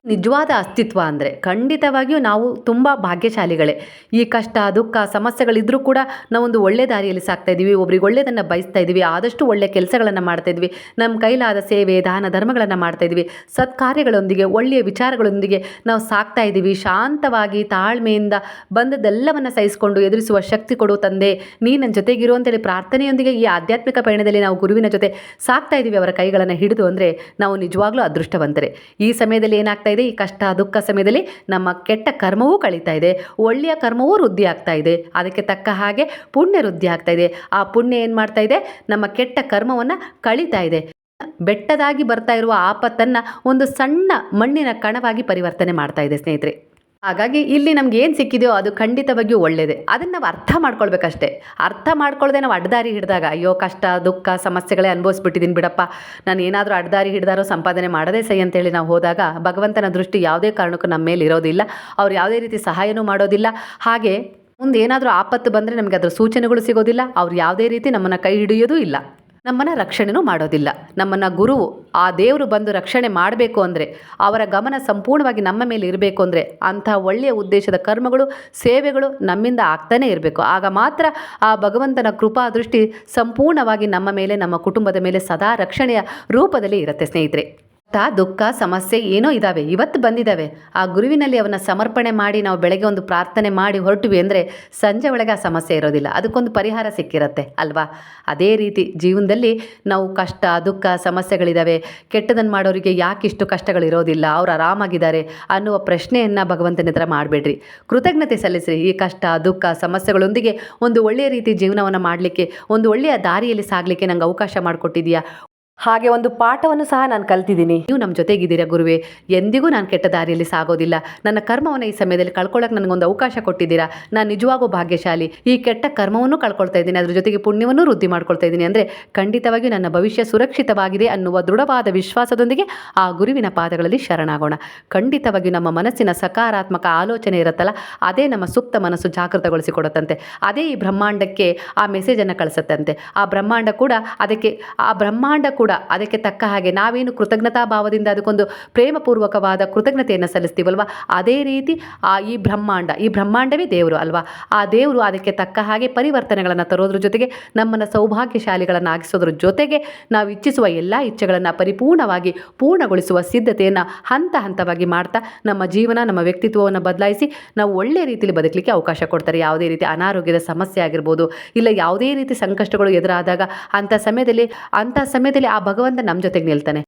ನಿಜವಾದ ಅಸ್ತಿತ್ವ ಅಂದರೆ ಖಂಡಿತವಾಗಿಯೂ ನಾವು ತುಂಬ ಭಾಗ್ಯಶಾಲಿಗಳೇ. ಈ ಕಷ್ಟ, ದುಃಖ, ಸಮಸ್ಯೆಗಳಿದ್ರೂ ಕೂಡ ನಾವೊಂದು ಒಳ್ಳೆ ದಾರಿಯಲ್ಲಿ ಸಾಕ್ತಾ ಇದ್ದೀವಿ, ಒಬ್ರಿಗೆ ಒಳ್ಳೆಯದನ್ನು ಬಯಸ್ತಾ ಇದ್ದೀವಿ, ಆದಷ್ಟು ಒಳ್ಳೆ ಕೆಲಸಗಳನ್ನು ಮಾಡ್ತಾ ಇದ್ವಿ ನಮ್ಮ ಕೈಲಾದ ಸೇವೆ, ದಾನ, ಧರ್ಮಗಳನ್ನು ಮಾಡ್ತಾ ಇದ್ವಿ ಸತ್ಕಾರ್ಯಗಳೊಂದಿಗೆ, ಒಳ್ಳೆಯ ವಿಚಾರಗಳೊಂದಿಗೆ ನಾವು ಸಾಕ್ತಾ ಇದ್ದೀವಿ, ಶಾಂತವಾಗಿ, ತಾಳ್ಮೆಯಿಂದ ಬಂದದ್ದೆಲ್ಲವನ್ನು ಸಹಿಸಿಕೊಂಡು ಎದುರಿಸುವ ಶಕ್ತಿ ಕೊಡು ತಂದೆ, ನೀ ನನ್ನ ಜೊತೆಗಿರು ಅಂತೇಳಿ ಪ್ರಾರ್ಥನೆಯೊಂದಿಗೆ ಈ ಆಧ್ಯಾತ್ಮಿಕ ಪಯಣದಲ್ಲಿ ನಾವು ಗುರುವಿನ ಜೊತೆ ಸಾಕ್ತಾ ಇದ್ದೀವಿ ಅವರ ಕೈಗಳನ್ನು ಹಿಡಿದು ಅಂದರೆ ನಾವು ನಿಜವಾಗ್ಲೂ ಅದೃಷ್ಟವಂತರೆ. ಈ ಸಮಯದಲ್ಲಿ ಏನಾಗ್ತಾ ಇದೆ. ಈ ಕಷ್ಟ, ದುಃಖ ಸಮಯದಲ್ಲಿ ನಮ್ಮ ಕೆಟ್ಟ ಕರ್ಮವೂ ಕಳೀತಾ ಇದೆ. ಒಳ್ಳೆಯ ಕರ್ಮವೂ ವೃದ್ಧಿ ಆಗ್ತಾ ಇದೆ. ಅದಕ್ಕೆ ತಕ್ಕ ಹಾಗೆ ಪುಣ್ಯ ವೃದ್ಧಿ ಆಗ್ತಾ ಇದೆ. ಆ ಪುಣ್ಯ ಏನು ಮಾಡ್ತಾ ಇದೆ? ನಮ್ಮ ಕೆಟ್ಟ ಕರ್ಮವನ್ನು ಕಳೀತಾ ಇದೆ. ಬೆಟ್ಟದಾಗಿ ಬರ್ತಾ ಇರುವ ಆಪತ್ತನ್ನು ಒಂದು ಸಣ್ಣ ಮಣ್ಣಿನ ಕಣವಾಗಿ ಪರಿವರ್ತನೆ ಮಾಡ್ತಾ ಇದೆ ಸ್ನೇಹಿತರೆ. ಹಾಗಾಗಿ ಇಲ್ಲಿ ನಮ್ಗೆ ಏನು ಸಿಕ್ಕಿದೆಯೋ ಅದು ಖಂಡಿತವಾಗಿಯೂ ಒಳ್ಳೆಯದೇ ಅದನ್ನು ನಾವು ಅರ್ಥ ಮಾಡ್ಕೊಳ್ಬೇಕಷ್ಟೇ. ಅರ್ಥ ಮಾಡ್ಕೊಳ್ಳದೆ ನಾವು ಅಡ್ಡದಾರಿ ಹಿಡಿದಾಗ, ಅಯ್ಯೋ, ಕಷ್ಟ, ದುಃಖ, ಸಮಸ್ಯೆಗಳೇ ಅನುಭವಿಸ್ಬಿಟ್ಟಿದ್ದೀನಿ ಬಿಡಪ್ಪ. ನಾನು ಏನಾದರೂ ಅಡ್ಡದಾರಿ ಹಿಡಿದಾರೋ ಸಂಪಾದನೆ ಮಾಡದೇ ಸೈ ಅಂತೇಳಿ ನಾವು ಹೋದಾಗ, ಭಗವಂತನ ದೃಷ್ಟಿ ಯಾವುದೇ ಕಾರಣಕ್ಕೂ ನಮ್ಮ ಮೇಲೆ ಇರೋದಿಲ್ಲ. ಅವ್ರು ಯಾವುದೇ ರೀತಿ ಸಹಾಯನೂ ಮಾಡೋದಿಲ್ಲ. ಹಾಗೆ ಮುಂದೆ ಏನಾದರೂ ಆಪತ್ತು ಬಂದರೆ ನಮಗೆ ಅದರ ಸೂಚನೆಗಳು ಸಿಗೋದಿಲ್ಲ. ಅವ್ರು ಯಾವುದೇ ರೀತಿ ನಮ್ಮನ್ನು ಕೈ ಹಿಡಿಯೋದೂ ಇಲ್ಲ. ನಮ್ಮನ್ನು ರಕ್ಷಣೆನೂ ಮಾಡೋದಿಲ್ಲ. ನಮ್ಮನ್ನು ಗುರುವು ಆ ದೇವರು ಬಂದು ರಕ್ಷಣೆ ಮಾಡಬೇಕು ಅಂದರೆ, ಅವರ ಗಮನ ಸಂಪೂರ್ಣವಾಗಿ ನಮ್ಮ ಮೇಲೆ ಇರಬೇಕು ಅಂದರೆ ಅಂತಹ ಒಳ್ಳೆಯ ಉದ್ದೇಶದ ಕರ್ಮಗಳು, ಸೇವೆಗಳು ನಮ್ಮಿಂದ ಆಗ್ತಾನೇ ಇರಬೇಕು. ಆಗ ಮಾತ್ರ ಆ ಭಗವಂತನ ಕೃಪಾ ದೃಷ್ಟಿ ಸಂಪೂರ್ಣವಾಗಿ ನಮ್ಮ ಮೇಲೆ, ನಮ್ಮ ಕುಟುಂಬದ ಮೇಲೆ ಸದಾ ರಕ್ಷಣೆಯ ರೂಪದಲ್ಲಿ ಇರುತ್ತೆ ಸ್ನೇಹಿತರೆ. ಕಷ್ಟ ದುಃಖ, ಸಮಸ್ಯೆ ಏನೋ ಇದ್ದಾವೆ ಇವತ್ತು ಬಂದಿದ್ದಾವೆ ಆ ಗುರುವಿನಲ್ಲಿ ಅವನ್ನ ಸಮರ್ಪಣೆ ಮಾಡಿ, ನಾವು ಬೆಳಗ್ಗೆ ಒಂದು ಪ್ರಾರ್ಥನೆ ಮಾಡಿ ಹೊರಟ್ವಿ ಅಂದರೆ ಸಂಜೆ ಒಳಗೆ ಆ ಸಮಸ್ಯೆ ಇರೋದಿಲ್ಲ. ಅದಕ್ಕೊಂದು ಪರಿಹಾರ ಸಿಕ್ಕಿರತ್ತೆ, ಅಲ್ವಾ? ಅದೇ ರೀತಿ ಜೀವನದಲ್ಲಿ ನಾವು ಕಷ್ಟ, ದುಃಖ ಸಮಸ್ಯೆಗಳಿದ್ದಾವೆ ಕೆಟ್ಟದನ್ನು ಮಾಡೋರಿಗೆ ಯಾಕೆ ಯಾಕಿಷ್ಟು ಕಷ್ಟಗಳಿರೋದಿಲ್ಲ? ಅವ್ರು ಆರಾಮಾಗಿದ್ದಾರೆ ಅನ್ನುವ ಪ್ರಶ್ನೆಯನ್ನು ಭಗವಂತನ ಹತ್ರ ಮಾಡಬೇಡ್ರಿ. ಕೃತಜ್ಞತೆ ಸಲ್ಲಿಸ್ರಿ. ಈ ಕಷ್ಟ, ದುಃಖ, ಸಮಸ್ಯೆಗಳೊಂದಿಗೆ ಒಂದು ಒಳ್ಳೆಯ ರೀತಿ ಜೀವನವನ್ನು ಮಾಡಲಿಕ್ಕೆ, ಒಂದು ಒಳ್ಳೆಯ ದಾರಿಯಲ್ಲಿ ಸಾಗಲಿಕ್ಕೆ ನಂಗೆ ಅವಕಾಶ ಮಾಡಿಕೊಟ್ಟಿದೆಯಾ ಹಾಗೆ ಒಂದು ಪಾಠವನ್ನು ಸಹ ನಾನು ಕಲ್ತಿದ್ದೀನಿ. ನೀವು ನಮ್ಮ ಜೊತೆಗಿದ್ದೀರ ಗುರುವೆ? ಎಂದಿಗೂ ನಾನು ಕೆಟ್ಟ ದಾರಿಯಲ್ಲಿ ಸಾಗೋದಿಲ್ಲ. ನನ್ನ ಕರ್ಮವನ್ನು ಈ ಸಮಯದಲ್ಲಿ ಕಳ್ಕೊಳ್ಳೋಕೆ ನನಗೊಂದು ಅವಕಾಶ ಕೊಟ್ಟಿದ್ದೀರಾ? ನಾನು ನಿಜವಾಗೂ ಭಾಗ್ಯಶಾಲಿ. ಈ ಕೆಟ್ಟ ಕರ್ಮವನ್ನು ಕಳ್ಕೊಳ್ತಾ ಇದ್ದೀನಿ. ಅದರ ಜೊತೆಗೆ ಪುಣ್ಯವನ್ನು ವೃದ್ಧಿ ಮಾಡ್ಕೊಳ್ತಾ ಇದ್ದೀನಿ. ಅಂದರೆ ಖಂಡಿತವಾಗಿಯೂ ನನ್ನ ಭವಿಷ್ಯ ಸುರಕ್ಷಿತವಾಗಿದೆ ಅನ್ನುವ ದೃಢವಾದ ವಿಶ್ವಾಸದೊಂದಿಗೆ ಆ ಗುರುವಿನ ಪಾದಗಳಲ್ಲಿ ಶರಣಾಗೋಣ. ಖಂಡಿತವಾಗಿಯೂ ನಮ್ಮ ಮನಸ್ಸಿನ ಸಕಾರಾತ್ಮಕ ಆಲೋಚನೆ ಇರುತ್ತಲ್ಲ, ಅದೇ ನಮ್ಮ ಸುಪ್ತ ಮನಸ್ಸು ಜಾಗೃತಗೊಳಿಸಿಕೊಡುತ್ತಂತೆ. ಅದೇ ಈ ಬ್ರಹ್ಮಾಂಡಕ್ಕೆ ಆ ಮೆಸೇಜನ್ನು ಕಳಿಸುತ್ತಂತೆ. ಆ ಬ್ರಹ್ಮಾಂಡ ಕೂಡ ಅದಕ್ಕೆ, ಆ ಬ್ರಹ್ಮಾಂಡ ಕೂಡ ಅದಕ್ಕೆ ತಕ್ಕ ಹಾಗೆ ನಾವೇನು ಕೃತಜ್ಞತಾ ಭಾವದಿಂದ ಅದಕ್ಕೊಂದು ಪ್ರೇಮಪೂರ್ವಕವಾದ ಕೃತಜ್ಞತೆಯನ್ನು ಸಲ್ಲಿಸ್ತೀವಲ್ವ? ಅದೇ ರೀತಿ ಆ ಈ ಬ್ರಹ್ಮಾಂಡ, ಈ ಬ್ರಹ್ಮಾಂಡವೇ ದೇವರು ಅಲ್ವಾ? ಆ ದೇವರು ಅದಕ್ಕೆ ತಕ್ಕ ಹಾಗೆ ಪರಿವರ್ತನೆಗಳನ್ನು ತರೋದ್ರ ಜೊತೆಗೆ ನಮ್ಮನ್ನು ಸೌಭಾಗ್ಯಶಾಲಿಗಳನ್ನಾಗಿಸೋದ್ರ ಜೊತೆಗೆ ನಾವು ಇಚ್ಛಿಸುವ ಎಲ್ಲ ಇಚ್ಛೆಗಳನ್ನು ಪರಿಪೂರ್ಣವಾಗಿ ಪೂರ್ಣಗೊಳಿಸುವ ಸಿದ್ಧತೆಯನ್ನು ಹಂತ ಹಂತವಾಗಿ ಮಾಡ್ತಾ ನಮ್ಮ ಜೀವನ, ನಮ್ಮ ವ್ಯಕ್ತಿತ್ವವನ್ನು ಬದಲಾಯಿಸಿ ನಾವು ಒಳ್ಳೆಯ ರೀತಿಯಲ್ಲಿ ಬದುಕಲಿಕ್ಕೆ ಅವಕಾಶ ಕೊಡ್ತಾರೆ. ಯಾವುದೇ ರೀತಿ ಅನಾರೋಗ್ಯದ ಸಮಸ್ಯೆ ಆಗಿರ್ಬೋದು, ಇಲ್ಲ ಯಾವುದೇ ರೀತಿ ಸಂಕಷ್ಟಗಳು ಎದುರಾದಾಗ ಅಂಥ ಸಮಯದಲ್ಲಿ ಅಂಥ ಸಮಯದಲ್ಲಿ ಆ ಭಗವಂತ ನಮ್ಮ ಜೊತೆಗೆ ನಿಲ್ತಾನೆ.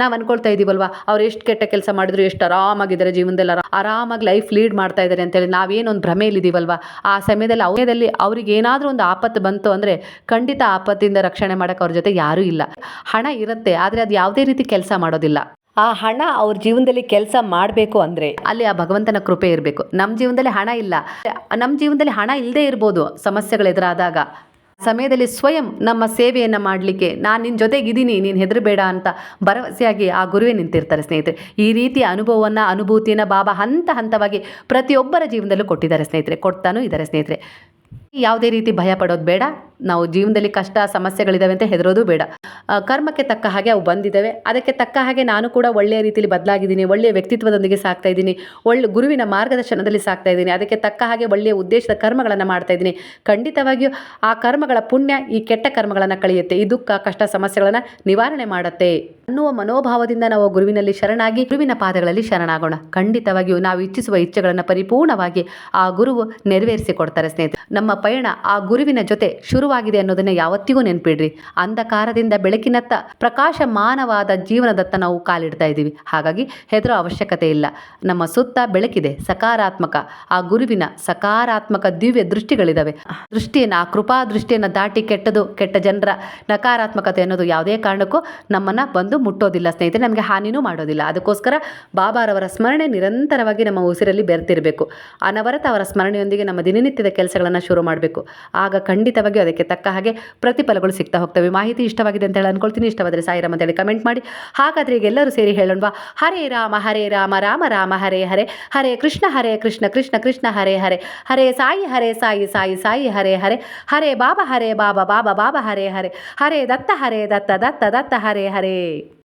ನಾವು ಅನ್ಕೊಳ್ತಾ ಇದೀವಲ್ವಾ ಅವ್ರು ಎಷ್ಟು ಕೆಟ್ಟ ಕೆಲಸ ಮಾಡಿದ್ರು ಎಷ್ಟು ಆರಾಮಾಗಿದ್ದಾರೆ ಜೀವನದಲ್ಲಿ ಆರಾಮಾಗಿ ಲೈಫ್ ಲೀಡ್ ಮಾಡ್ತಾ ಇದ್ದಾರೆ ಅಂತೇಳಿ ನಾವೇನೊಂದು ಭ್ರಮೆಯಲ್ಲಿದ್ದೀವಲ್ವ ಆ ಸಮಯದಲ್ಲಿ ಅವಯದಲ್ಲಿ ಅವ್ರಿಗೆ ಏನಾದರೂ ಒಂದು ಆಪತ್ತು ಬಂತು ಅಂದರೆ ಖಂಡಿತ ಆಪತ್ತಿಂದ ರಕ್ಷಣೆ ಮಾಡೋಕೆ ಅವ್ರ ಜೊತೆ ಯಾರೂ ಇಲ್ಲ. ಹಣ ಇರುತ್ತೆ ಆದರೆ ಅದು ಯಾವುದೇ ರೀತಿ ಕೆಲಸ ಮಾಡೋದಿಲ್ಲ. ಆ ಹಣ ಅವ್ರ ಜೀವನದಲ್ಲಿ ಕೆಲಸ ಮಾಡಬೇಕು ಅಂದರೆ ಅಲ್ಲಿ ಆ ಭಗವಂತನ ಕೃಪೆ ಇರಬೇಕು. ನಮ್ಮ ಜೀವನದಲ್ಲಿ ಹಣ ಇಲ್ಲ. ನಮ್ಮ ಜೀವನದಲ್ಲಿ ಹಣ ಇಲ್ಲದೇ ಇರ್ಬೋದು ಸಮಸ್ಯೆಗಳು ಎದುರಾದಾಗ. ಸಮಯದಲ್ಲಿ ಸ್ವಯಂ ನಮ್ಮ ಸೇವೆಯನ್ನು ಮಾಡಲಿಕ್ಕೆ ನಾನು ನಿನ್ನ ಜೊತೆಗಿದ್ದೀನಿ, ನೀನು ಹೆದರಬೇಡ ಅಂತ ಭರವಸೆಯಾಗಿ ಆ ಗುರುವೇ ನಿಂತಿರ್ತಾರೆ ಸ್ನೇಹಿತರೆ. ಈ ರೀತಿಯ ಅನುಭವವನ್ನು, ಅನುಭೂತಿಯನ್ನು ಬಾಬಾ ಹಂತ ಹಂತವಾಗಿ ಪ್ರತಿಯೊಬ್ಬರ ಜೀವನದಲ್ಲೂ ಕೊಟ್ಟಿದ್ದಾರೆ ಸ್ನೇಹಿತರೆ. ಕೊಡ್ತಾನೂ ಇದ್ದಾರೆ ಸ್ನೇಹಿತರೆ. ಯಾವುದೇ ರೀತಿ ಭಯ ಪಡೋದು ಬೇಡ. ನಾವು ಜೀವನದಲ್ಲಿ ಕಷ್ಟ ಸಮಸ್ಯೆಗಳಿದ್ದಾವೆ ಅಂತ ಹೆದರೋದು ಬೇಡ. ಕರ್ಮಕ್ಕೆ ತಕ್ಕ ಹಾಗೆ ಅವು ಬಂದಿದ್ದಾವೆ ಅದಕ್ಕೆ ತಕ್ಕ ಹಾಗೆ ನಾನು ಕೂಡ ಒಳ್ಳೆಯ ರೀತಿಯಲ್ಲಿ ಬದಲಾಗಿದ್ದೀನಿ, ಒಳ್ಳೆಯ ವ್ಯಕ್ತಿತ್ವದೊಂದಿಗೆ ಸಾಕ್ತಾ ಇದ್ದೀನಿ, ಒಳ್ಳೆ ಗುರುವಿನ ಮಾರ್ಗದರ್ಶನದಲ್ಲಿ ಸಾಕ್ತಾ ಇದ್ದೀನಿ, ಅದಕ್ಕೆ ತಕ್ಕ ಹಾಗೆ ಒಳ್ಳೆಯ ಉದ್ದೇಶದ ಕರ್ಮಗಳನ್ನು ಮಾಡ್ತಾ ಇದ್ದೀನಿ. ಖಂಡಿತವಾಗಿಯೂ ಆ ಕರ್ಮಗಳ ಪುಣ್ಯ, ಈ ಕೆಟ್ಟ ಕರ್ಮಗಳನ್ನು ಕಳೆಯುತ್ತೆ. ಈ ದುಃಖ, ಕಷ್ಟ, ಸಮಸ್ಯೆಗಳನ್ನು ನಿವಾರಣೆ ಮಾಡುತ್ತೆ. ಅನ್ನುವ ಮನೋಭಾವದಿಂದ ನಾವು ಗುರುವಿನಲ್ಲಿ ಶರಣಾಗಿ, ಗುರುವಿನ ಪಾದಗಳಲ್ಲಿ ಶರಣಾಗೋಣ. ಖಂಡಿತವಾಗಿಯೂ ನಾವು ಇಚ್ಛಿಸುವ ಇಚ್ಛೆಗಳನ್ನು ಪರಿಪೂರ್ಣವಾಗಿ ಆ ಗುರುವು ನೆರವೇರಿಸಿ ಕೊಡ್ತಾರೆ ಸ್ನೇಹಿತರೆ. ನಮ್ಮ ಪಯಣ ಆ ಗುರುವಿನ ಜೊತೆ ಶುರುವಾಗಿದೆ ಅನ್ನೋದನ್ನ ಯಾವತ್ತಿಗೂ ನೆನ್ಪಿಡ್ರಿ. ಅಂಧಕಾರದಿಂದ ಬೆಳಕಿನತ್ತ ಪ್ರಕಾಶಮಾನವಾದ ಜೀವನದತ್ತ ನಾವು ಕಾಲಿಡ್ತಾ ಇದ್ದೀವಿ. ಹಾಗಾಗಿ ಹೆದರೋ ಅವಶ್ಯಕತೆ ಇಲ್ಲ. ನಮ್ಮ ಸುತ್ತ ಬೆಳಕಿದೆ, ಸಕಾರಾತ್ಮಕ. ಆ ಗುರುವಿನ ಸಕಾರಾತ್ಮಕ ದಿವ್ಯ ದೃಷ್ಟಿಗಳಿದಾವೆ. ದೃಷ್ಟಿಯನ್ನು, ಆ ಕೃಪಾ ದೃಷ್ಟಿಯನ್ನು ದಾಟಿ ಕೆಟ್ಟದು, ಕೆಟ್ಟ ಜನರ ನಕಾರಾತ್ಮಕತೆ ಅನ್ನೋದು ಯಾವುದೇ ಕಾರಣಕ್ಕೂ ನಮ್ಮನ್ನು ಬಂದು ಮುಟ್ಟೋದಿಲ್ಲ ಸ್ನೇಹಿತರೆ. ನಮಗೆ ಹಾನಿನೂ ಮಾಡೋದಿಲ್ಲ. ಅದಕ್ಕೋಸ್ಕರ ಬಾಬಾರವರ ಸ್ಮರಣೆ ನಿರಂತರವಾಗಿ ನಮ್ಮ ಉಸಿರಲ್ಲಿ ಬೆರೆತಿರಬೇಕು. ಅನವರತ ಅವರ ಸ್ಮರಣೆಯೊಂದಿಗೆ ನಮ್ಮ ದಿನನಿತ್ಯದ ಕೆಲಸಗಳನ್ನು ಶುರು ಮಾಡಬೇಕು. ಆಗ ಖಂಡಿತವಾಗಿಯೂ ಅದಕ್ಕೆ ತಕ್ಕ ಹಾಗೆ ಪ್ರತಿಫಲಗಳು ಸಿಗ್ತಾ ಹೋಗ್ತವೆ. ಮಾಹಿತಿ ಇಷ್ಟವಾಗಿದೆ ಅಂತ ಹೇಳಿ ಅನ್ಕೊಳ್ತೀನಿ. ಇಷ್ಟವಾದರೆ ಸಾಯಿರಾಮ್ ಅಂತೇಳಿ ಕಮೆಂಟ್ ಮಾಡಿ. ಹಾಗಾದರೆ ಈಗ ಎಲ್ಲರೂ ಸೇರಿ ಹೇಳೋಣವಾ? ಹರೇ ರಾಮ ಹರೇ ರಾಮ ರಾಮ ರಾಮ, ಹರೇ ಹರೇ ಹರೇ ಕೃಷ್ಣ ಹರೇ ಕೃಷ್ಣ ಕೃಷ್ಣ ಕೃಷ್ಣ, ಹರೇ ಹರೇ ಹರೇ ಸಾಯಿ ಹರೇ ಸಾಯಿ ಸಾಯಿ ಸಾಯಿ, ಹರೇ ಹರೇ ಹರೇ ಬಾಬಾ ಹರೇ ಬಾಬಾ ಬಾಬಾ ಬಾಬಾ, ಹರೇ ಹರೇ ಹರೇ ದತ್ತ ಹರೇ ದತ್ತ ದತ್ತ ದತ್ತ, ಹರೇ ಹರೇ.